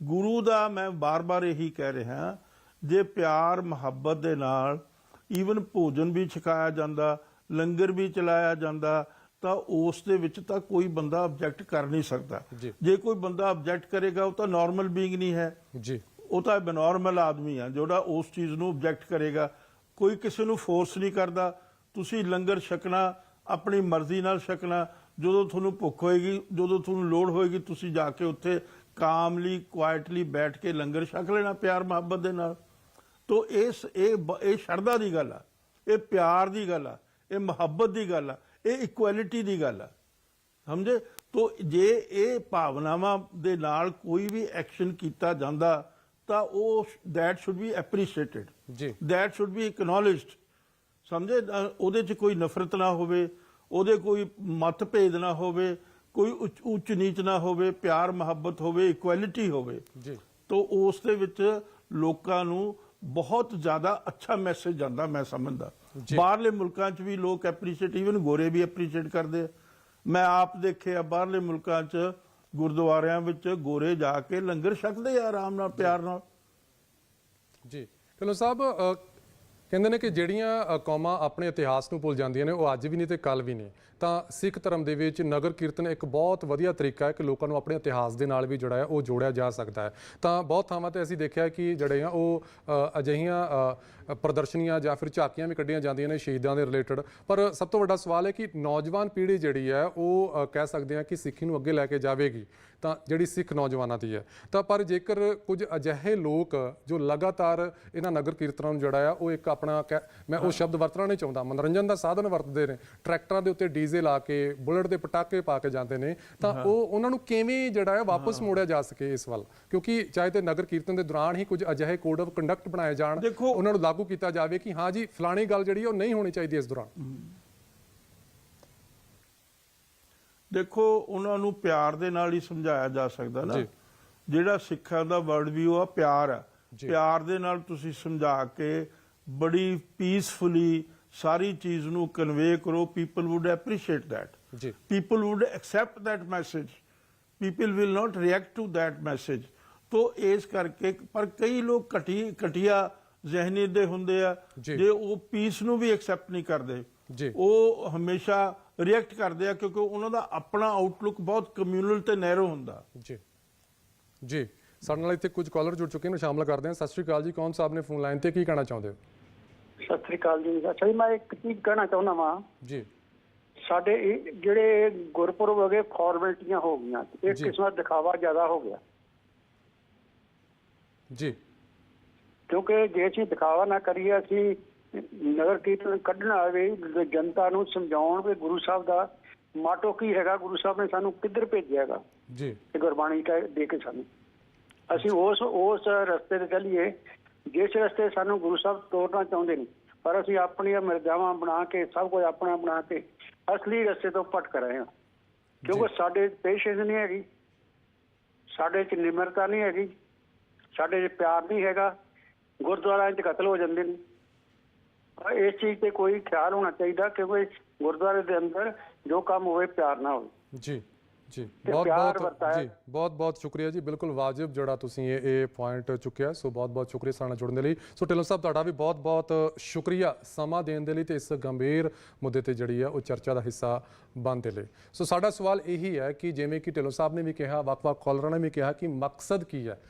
ਗੁਰੂ ਦਾ ਮੈਂ ਬਾਰ-ਬਾਰ ਇਹੀ ਕਹਿ ਰਿਹਾ, ਜੇ ਪਿਆਰ ਮੁਹੱਬਤ ਦੇ ਨਾਲ ਈਵਨ ਭੋਜਨ ਵੀ ਛਕਾਇਆ ਜਾਂਦਾ ਲੰਗਰ ਵੀ ਚਲਾਇਆ ਜਾਂਦਾ ਤਾਂ ਉਸ ਦੇ ਵਿੱਚ ਤਾਂ ਕੋਈ ਬੰਦਾ ਆਬਜੈਕਟ ਕਰ ਨਹੀਂ ਸਕਦਾ। ਜੀ। ਕੋਈ ਬੰਦਾ ਆਬਜੈਕਟ ਕਰੇਗਾ ਉਹ ਤਾਂ ਨਾਰਮਲ ਬੀਇੰਗ ਨਹੀਂ ਹੈ। ਜੀ। ਉਹ ਤਾਂ ਬਨੋਰਮਲ ਆਦਮੀ ਆ ਜਿਹੜਾ ਉਸ ਚੀਜ਼ ਨੂੰ ਆਬਜੈਕਟ ਕਰੇਗਾ। ਕੋਈ ਕਿਸੇ ਨੂੰ ਫੋਰਸ ਨਹੀਂ ਕਰਦਾ। ਤੁਸੀਂ ਲੰਗਰ ਛਕਣਾ ਆਪਣੀ ਮਰਜ਼ੀ ਨਾਲ ਛਕਣਾ। ਜਦੋਂ ਤੁਹਾਨੂੰ ਭੁੱਖ ਹੋਏਗੀ ਜਦੋਂ ਤੁਹਾਨੂੰ ਲੋੜ ਹੋਏਗੀ ਤੁਸੀਂ ਜਾ ਕੇ ਉੱਥੇ ਕਾਮਲੀ ਕੁਆਇਟਲੀ ਬੈਠ ਕੇ ਲੰਗਰ ਛਕ ਲੈਣਾ ਪਿਆਰ ਮੁਹੱਬਤ ਦੇ ਨਾਲ। ਤੋ ਇਸ ਇਹ ਇਹ ਸ਼ਰਧਾ ਦੀ ਗੱਲ ਆ ਇਹ ਪਿਆਰ ਦੀ ਗੱਲ ਆ ਇਹ ਮੁਹੱਬਤ ਦੀ ਗੱਲ ਆ ਇਹ ਇਕੁਐਲਿਟੀ ਦੀ ਗੱਲ ਆ। ਸਮਝੇ? ਤੋ ਜੇ ਇਹ ਭਾਵਨਾਵਾਂ ਦੇ ਨਾਲ ਕੋਈ ਵੀ ਐਕਸ਼ਨ ਕੀਤਾ ਜਾਂਦਾ ਤਾਂ ਉਹ ਦੈਟ ਸ਼ੁੱਡ ਬੀ ਐਪਰੀਸ਼ੀਏਟਡ ਜੀ। ਦੈਟ ਸ਼ੁੱਡ ਬੀ ਐਕਨੋਲਜਡ ਸਮਝੇ? ਉਹਦੇ 'ਚ ਕੋਈ ਨਫ਼ਰਤ ਨਾ ਹੋਵੇ ਉਹਦੇ ਕੋਈ ਮਤਭੇਦ ਨਾ ਹੋਵੇ ਕੋਈ ਉੱਚ ਨੀਚ ਨਾ ਹੋਵੇ ਪਿਆਰ ਮੁਹੱਬਤ ਹੋਵੇ ਇਕੁਐਲਿਟੀ ਹੋਵੇ। ਜੀ। ਤੋ ਉਸ ਦੇ ਵਿੱਚ ਲੋਕਾਂ ਨੂੰ ਬਹੁਤ ਜ਼ਿਆਦਾ ਅੱਛਾ ਮੈਸੇਜ ਜਾਂਦਾ ਮੈਂ ਸਮਝਦਾ। ਬਾਹਰਲੇ ਮੁਲਕਾਂ 'ਚ ਵੀ ਲੋਕ ਐਪਰੀਸ਼ੀਏਟ ਈਵਨ ਗੋਰੇ ਵੀ ਐਪਰੀਸ਼ੀਏਟ ਕਰਦੇ ਆ। ਮੈਂ ਆਪ ਦੇਖਿਆ ਬਾਹਰਲੇ ਮੁਲਕਾਂ 'ਚ ਗੁਰਦੁਆਰਿਆਂ ਵਿੱਚ ਗੋਰੇ ਜਾ ਕੇ ਲੰਗਰ ਛਕਦੇ ਆ ਆਰਾਮ ਨਾਲ ਪਿਆਰ ਨਾਲ। ਜੀ। ਢਿੱਲੋਂ ਸਾਹਿਬ ਕਹਿੰਦੇ ਨੇ ਕਿ ਜਿਹੜੀਆਂ ਕੌਮਾਂ ਆਪਣੇ ਇਤਿਹਾਸ ਨੂੰ ਭੁੱਲ ਜਾਂਦੀਆਂ ਨੇ, ਉਹ ਅੱਜ ਵੀ ਨਹੀਂ ਤੇ ਕੱਲ ਵੀ ਨਹੀਂ। ਤਾਂ ਸਿੱਖ ਧਰਮ ਦੇ ਵਿੱਚ ਨਗਰ ਕੀਰਤਨ ਇੱਕ ਬਹੁਤ ਵਧੀਆ ਤਰੀਕਾ ਹੈ ਕਿ ਲੋਕਾਂ ਨੂੰ ਆਪਣੇ ਇਤਿਹਾਸ ਦੇ ਨਾਲ ਵੀ ਜਿਹੜਾ ਹੈ ਉਹ ਜੋੜਿਆ ਜਾ ਸਕਦਾ ਹੈ। ਤਾਂ ਬਹੁਤ ਥਾਵਾਂ ਤੇ ਅਸੀਂ ਦੇਖਿਆ ਕਿ ਜਿਹੜੇ ਆ, ਉਹ ਅਜਿਹੀਆਂ ਪ੍ਰਦਰਸ਼ਨੀਆਂ ਜਾਂ ਫਿਰ ਝਾਕੀਆਂ ਵੀ ਕੱਢੀਆਂ ਜਾਂਦੀਆਂ ਨੇ ਸ਼ਹੀਦਾਂ ਦੇ ਰਿਲੇਟਡ ਪਰ ਸਭ ਤੋਂ ਵੱਡਾ ਸਵਾਲ ਹੈ ਕਿ ਨੌਜਵਾਨ ਪੀੜ੍ਹੀ ਜਿਹੜੀ ਹੈ, ਉਹ ਕਹਿ ਸਕਦੇ ਆ ਕਿ ਸਿੱਖੀ ਨੂੰ ਅੱਗੇ ਲੈ ਕੇ ਜਾਵੇਗੀ। ਤਾਂ ਜਿਹੜੀ ਸਿੱਖ ਨੌਜਵਾਨਾਂ ਦੀ ਹੈ। ਤਾਂ ਪਰ ਜੇਕਰ ਕੁਝ ਅਜਿਹੇ ਲੋਕ ਜੋ ਲਗਾਤਾਰ ਇਹਨਾਂ ਨਗਰ ਕੀਰਤਨਾਂ ਨੂੰ ਜਿਹੜਾ ਆ ਉਹ ਇੱਕ ਆਪਣਾ ਮੈਂ ਉਹ ਸ਼ਬਦ ਵਰਤਣਾ ਨਹੀਂ ਚਾਹੁੰਦਾ। ਮਨੋਰੰਜਨ ਦਾ ਸਾਧਨ ਵਰਤਦੇ ਨੇ। ਟਰੈਕਟਰਾਂ ਦੇ ਉੱਤੇ ਡੀਜ਼ੇ ਲਾ ਕੇ ਬੁਲਟ ਦੇ ਪਟਾਕੇ ਪਾ ਕੇ ਜਾਂਦੇ ਨੇ। ਤਾਂ ਉਹ ਉਹਨਾਂ ਨੂੰ ਕਿਵੇਂ ਜਿਹੜਾ ਹੈ। ਵਾਪਸ ਮੋੜਿਆ ਜਾ ਸਕੇ ਇਸ ਵੱਲ? ਕਿਉਂਕਿ ਚਾਹੇ ਤੇ ਨਗਰ ਕੀਰਤਨ ਦੇ ਦੌਰਾਨ ਹੀ ਕੁਝ ਅਜਿਹੇ ਕੋਡ ਆਫ ਕੰਡਕਟ ਬਣਾਏ ਜਾਣ ਉਹਨਾਂ ਨੂੰ ਲਾਗੂ ਕੀਤਾ ਜਾਵੇ ਕਿ ਹਾਂ ਜੀ ਫਲਾਣੀ ਗੱਲ ਜਿਹੜੀ ਉਹ ਨਹੀਂ ਹੋਣੀ ਚਾਹੀਦੀ ਇਸ ਦੌਰਾਨ। ਦੇਖੋ ਉਹਨਾਂ ਨੂੰ ਪਿਆਰ ਦੇ ਨਾਲ ਹੀ ਸਮਝਾਇਆ ਜਾ ਸਕਦਾ ਨਾ। ਜਿਹੜਾ ਸਿੱਖਾਂ ਦਾ ਵਰਲਡ ਵਿਊ ਆ ਪਿਆਰ ਆ। ਪਿਆਰ ਦੇ ਨਾਲ ਤੁਸੀਂ ਸਮਝਾ ਕੇ ਬੜੀ ਪੀਸਫੁਲੀ ਸਾਰੀ ਚੀਜ਼ ਨੂੰ ਕਨਵੇ ਕਰੋ ਪੀਪਲ ਊਡ ਐਪਰੀਸ਼ੀਏਟ ਥੈਟ ਜੀ people would accept that message people will not react to that message ਤੋ ਇਸ ਕਰਕੇ ਪਰ ਕਈ ਲੋਕ ਘਟੀ ਘਟੀਆ ਜ਼ਿਹਨੀ ਦੇ ਹੁੰਦੇ ਆ ਜੀ। ਜੇ ਉਹ ਪੀਸ ਨੂੰ ਵੀ ਐਕਸੈਪਟ ਨਹੀਂ ਕਰਦੇ ਜੀ। ਉਹ ਹਮੇਸ਼ਾ ਰਿਐਕਟ ਕਰਦੇ ਆ ਕਿਉਂਕਿ ਉਹਨਾਂ ਦਾ ਆਪਣਾ ਆਊਟਲੁੱਕ ਬਹੁਤ ਕਮਿਊਨਲ ਤੇ ਨੈਰੋ ਹੁੰਦਾ। ਜੀ। ਜੀ। ਸਾਡੇ ਨਾਲ ਇੱਥੇ ਕੁਝ ਕਾਲਰ ਜੁੜ ਚੁੱਕੇ ਨੇ ਸ਼ਾਮਲ ਕਰਦੇ ਹਾਂ। ਸਤਿ ਸ਼੍ਰੀ ਅਕਾਲ ਜੀ ਕੌਣ ਸਾਹਿਬ ਨੇ ਫੋਨ ਲਾਈਨ ਤੇ ਕੀ ਕਹਿਣਾ ਚਾਹੁੰਦੇ ਹੋ? ਸਤਿ ਸ੍ਰੀ ਅਕਾਲ ਜੀ। ਅੱਛਾ ਜੀ ਮੈਂ ਇੱਕ ਚੀਜ਼ ਕਹਿਣਾ ਚਾਹੁੰਦਾ ਵਾਂ। ਜੀ। ਸਾਡੇ ਇਹ ਜਿਹੜੇ ਗੁਰਪੁਰਬ ਹੋ ਗਏ ਫਾਰਮੈਲਿਟੀਆਂ ਹੋ ਗਈਆਂ। ਇੱਕ। ਕਿਸਮ ਦਾ ਦਿਖਾਵਾ ਜ਼ਿਆਦਾ ਹੋ ਗਿਆ। ਜੀ। ਕਿਉਂਕਿ ਜੇ ਅਸੀਂ ਦਿਖਾਵਾ ਨਾ ਕਰੀਏ ਅਸੀਂ ਨਗਰ ਕੀਰਤਨ ਕੱਢਣ ਆਵੇ ਜਨਤਾ ਨੂੰ ਸਮਝਾਉਣ ਵੀ ਗੁਰੂ ਸਾਹਿਬ ਦਾ ਮਾਟੋ ਕੀ ਹੈਗਾ ਗੁਰੂ ਸਾਹਿਬ ਨੇ ਸਾਨੂੰ ਕਿੱਧਰ ਭੇਜਿਆ ਹੈਗਾ? ਜੀ। ਇਹ ਗੁਰਬਾਣੀ ਦੇ ਕੇ ਸਾਨੂੰ। ਅਸੀਂ ਉਸ ਉਸ ਰਸਤੇ ਤੇ ਚੱਲੀਏ ਜਿਸ ਰਸਤੇ ਸਾਨੂੰ ਗੁਰੂ ਸਾਹਿਬ ਤੋਰਨਾ ਚਾਹੁੰਦੇ ਨੇ ਪਰ ਅਸੀਂ ਆਪਣੀਆਂ ਮਿਰਜ਼ਾਵਾਂ ਬਣਾ ਕੇ ਸਭ ਕੁਝ ਆਪਣਾ ਬਣਾ ਕੇ ਅਸਲੀ ਰਸਤੇ ਤੋਂ ਭਟਕ ਰਹੇ ਹਾਂ। ਕਿਉਂਕਿ ਸਾਡੇ ਪੇਸ਼ੈਂਸ ਨਹੀਂ ਹੈਗੀ ਸਾਡੇ ਚ ਨਿਮਰਤਾ ਨਹੀਂ ਹੈਗੀ ਸਾਡੇ ਚ ਪਿਆਰ ਨਹੀਂ ਹੈਗਾ ਗੁਰਦੁਆਰਿਆਂ 'ਚ ਕਤਲ ਹੋ ਜਾਂਦੇ ਨੇ। ਇਸ ਚੀਜ਼ ਤੇ ਕੋਈ ਖਿਆਲ ਹੋਣਾ ਚਾਹੀਦਾ ਕਿਉਂਕਿ ਗੁਰਦੁਆਰੇ ਦੇ ਅੰਦਰ ਜੋ ਕੰਮ ਹੋਵੇ ਪਿਆਰ ਨਾਲ ਹੋਵੇ। ਜੀ ਜੀ। ਬਹੁਤ ਬਹੁਤ। ਜੀ ਬਹੁਤ ਬਹੁਤ ਸ਼ੁਕਰੀਆ ਜੀ। ਬਿਲਕੁਲ ਵਾਜਿਬ ਜਿਹੜਾ ਤੁਸੀਂ ਇਹ ਇਹ ਪੁਆਇੰਟ ਚੁੱਕਿਆ। ਸੋ ਬਹੁਤ ਬਹੁਤ ਸ਼ੁਕਰੀਆ ਸਾਡੇ ਜੁੜਨ ਦੇ ਲਈ। ਸੋ ਢਿੱਲੋਂ ਸਾਹਿਬ ਤੁਹਾਡਾ ਵੀ ਬਹੁਤ ਬਹੁਤ ਸ਼ੁਕਰੀਆ ਸਮਾਂ ਦੇਣ ਦੇ ਲਈ ਤੇ ਇਸ ਗੰਭੀਰ ਮੁੱਦੇ ਤੇ ਜਿਹੜੀ ਹੈ ਉਹ ਚਰਚਾ ਦਾ ਹਿੱਸਾ ਬਣ ਦੇ ਲਈ ਸੋ ਸਾਡਾ ਸਵਾਲ ਇਹੀ ਹੈ ਕਿ ਜਿਵੇਂ ਕਿ ਢਿੱਲੋਂ ਸਾਹਿਬ ਨੇ ਵੀ ਕਿਹਾ ਵੱਖ-ਵੱਖ ਕਾਲਰਾਂ ਨੇ ਵੀ ਕਿਹਾ ਕਿ ਮਕਸਦ ਕੀ ਹੈ?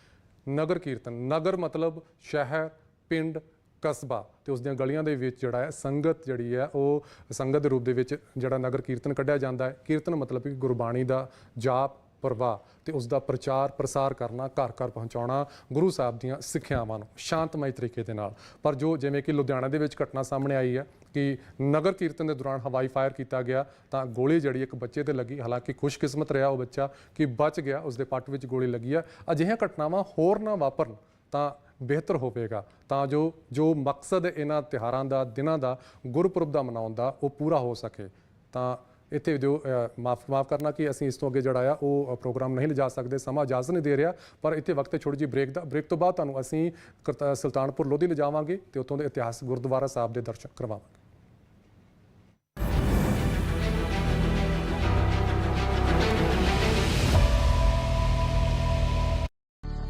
ਨਗਰ ਕੀਰਤਨ। ਨਗਰ ਮਤਲਬ ਸ਼ਹਿਰ ਪਿੰਡ ਕਸਬਾ ਤੇ ਉਸ ਦੀਆਂ ਗਲੀਆਂ ਦੇ ਵਿੱਚ ਜਿਹੜਾ ਹੈ ਸੰਗਤ ਜਿਹੜੀ ਹੈ ਉਹ ਸੰਗਤ ਦੇ ਰੂਪ ਦੇ ਵਿੱਚ ਜਿਹੜਾ ਨਗਰ ਕੀਰਤਨ ਕੱਢਿਆ ਜਾਂਦਾ ਹੈ। ਕੀਰਤਨ ਮਤਲਬ ਕਿ ਗੁਰਬਾਣੀ ਦਾ ਜਾਪ, ਪ੍ਰਵਾਹ ਤੇ ਉਸ ਦਾ ਪ੍ਰਚਾਰ, ਪ੍ਰਸਾਰ ਕਰਨਾ, ਘਰ ਘਰ ਪਹੁੰਚਾਉਣਾ, ਗੁਰੂ ਸਾਹਿਬ ਦੀਆਂ ਸਿੱਖਿਆਵਾਂ ਨੂੰ ਸ਼ਾਂਤਮਈ ਤਰੀਕੇ ਦੇ ਨਾਲ। ਪਰ ਜੋ ਜਿਵੇਂ ਕਿ ਲੁਧਿਆਣਾ ਦੇ ਵਿੱਚ ਘਟਨਾ ਸਾਹਮਣੇ ਆਈ ਹੈ ਕਿ ਨਗਰ ਕੀਰਤਨ ਦੇ ਦੌਰਾਨ ਹਵਾਈ ਫਾਇਰ ਕੀਤਾ ਗਿਆ ਤਾਂ ਗੋਲੀ ਜਿਹੜੀ ਇੱਕ ਬੱਚੇ ਤੇ ਲੱਗੀ। ਹਾਲਾਂਕਿ ਖੁਸ਼ਕਿਸਮਤ ਰਿਹਾ ਉਹ ਬੱਚਾ ਕਿ ਬਚ ਗਿਆ ਉਸ ਦੇ ਪੱਟ ਵਿੱਚ ਗੋਲੀ ਲੱਗੀ ਹੈ। ਅਜਿਹੀਆਂ ਘਟਨਾਵਾਂ ਹੋਰ ਨਾ ਵਾਪਰਨ ਤਾਂ ਬਿਹਤਰ ਹੋਵੇਗਾ, ਤਾਂ ਜੋ ਜੋ ਮਕਸਦ ਇਹਨਾਂ ਤਿਹਾਰਾਂ ਦਾ, ਦਿਨਾਂ ਦਾ, ਗੁਰਪੁਰਬ ਦਾ ਮਨਾਉਣ ਦਾ ਉਹ ਪੂਰਾ ਹੋ ਸਕੇ। ਤਾਂ ਇੱਥੇ ਜੋ ਮਾਫ ਮਾਫ ਕਰਨਾ ਕਿ ਅਸੀਂ ਇਸ ਤੋਂ ਅੱਗੇ ਜਿਹੜਾ ਆ, ਉਹ ਪ੍ਰੋਗਰਾਮ ਨਹੀਂ ਲਿਜਾ ਸਕਦੇ, ਸਮਾਂ ਇਜਾਜ਼ਤ ਨਹੀਂ ਦੇ ਰਿਹਾ, ਪਰ ਇੱਥੇ ਵਕਤ ਹੈ ਛੋਟੀ ਜਿਹੀ ਬ੍ਰੇਕ ਦਾ, ਬ੍ਰੇਕ ਤੋਂ ਬਾਅਦ ਤੁਹਾਨੂੰ ਅਸੀਂ ਕਰਤਾ- ਸੁਲਤਾਨਪੁਰ ਲੋਧੀ ਲਿਜਾਵਾਂਗੇ ਤੇ ਉੱਥੋਂ ਦੇ ਇਤਿਹਾਸ ਗੁਰਦੁਆਰਾ ਸਾਹਿਬ ਦੇ ਦਰਸ਼ਨ ਕਰਵਾਵਾਂਗੇ।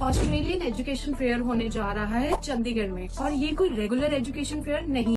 ऑस्ट्रेलियन एजुकेशन फेयर होने जा रहा है चंडीगढ़ में और ये कोई रेगुलर एजुकेशन फेयर नहीं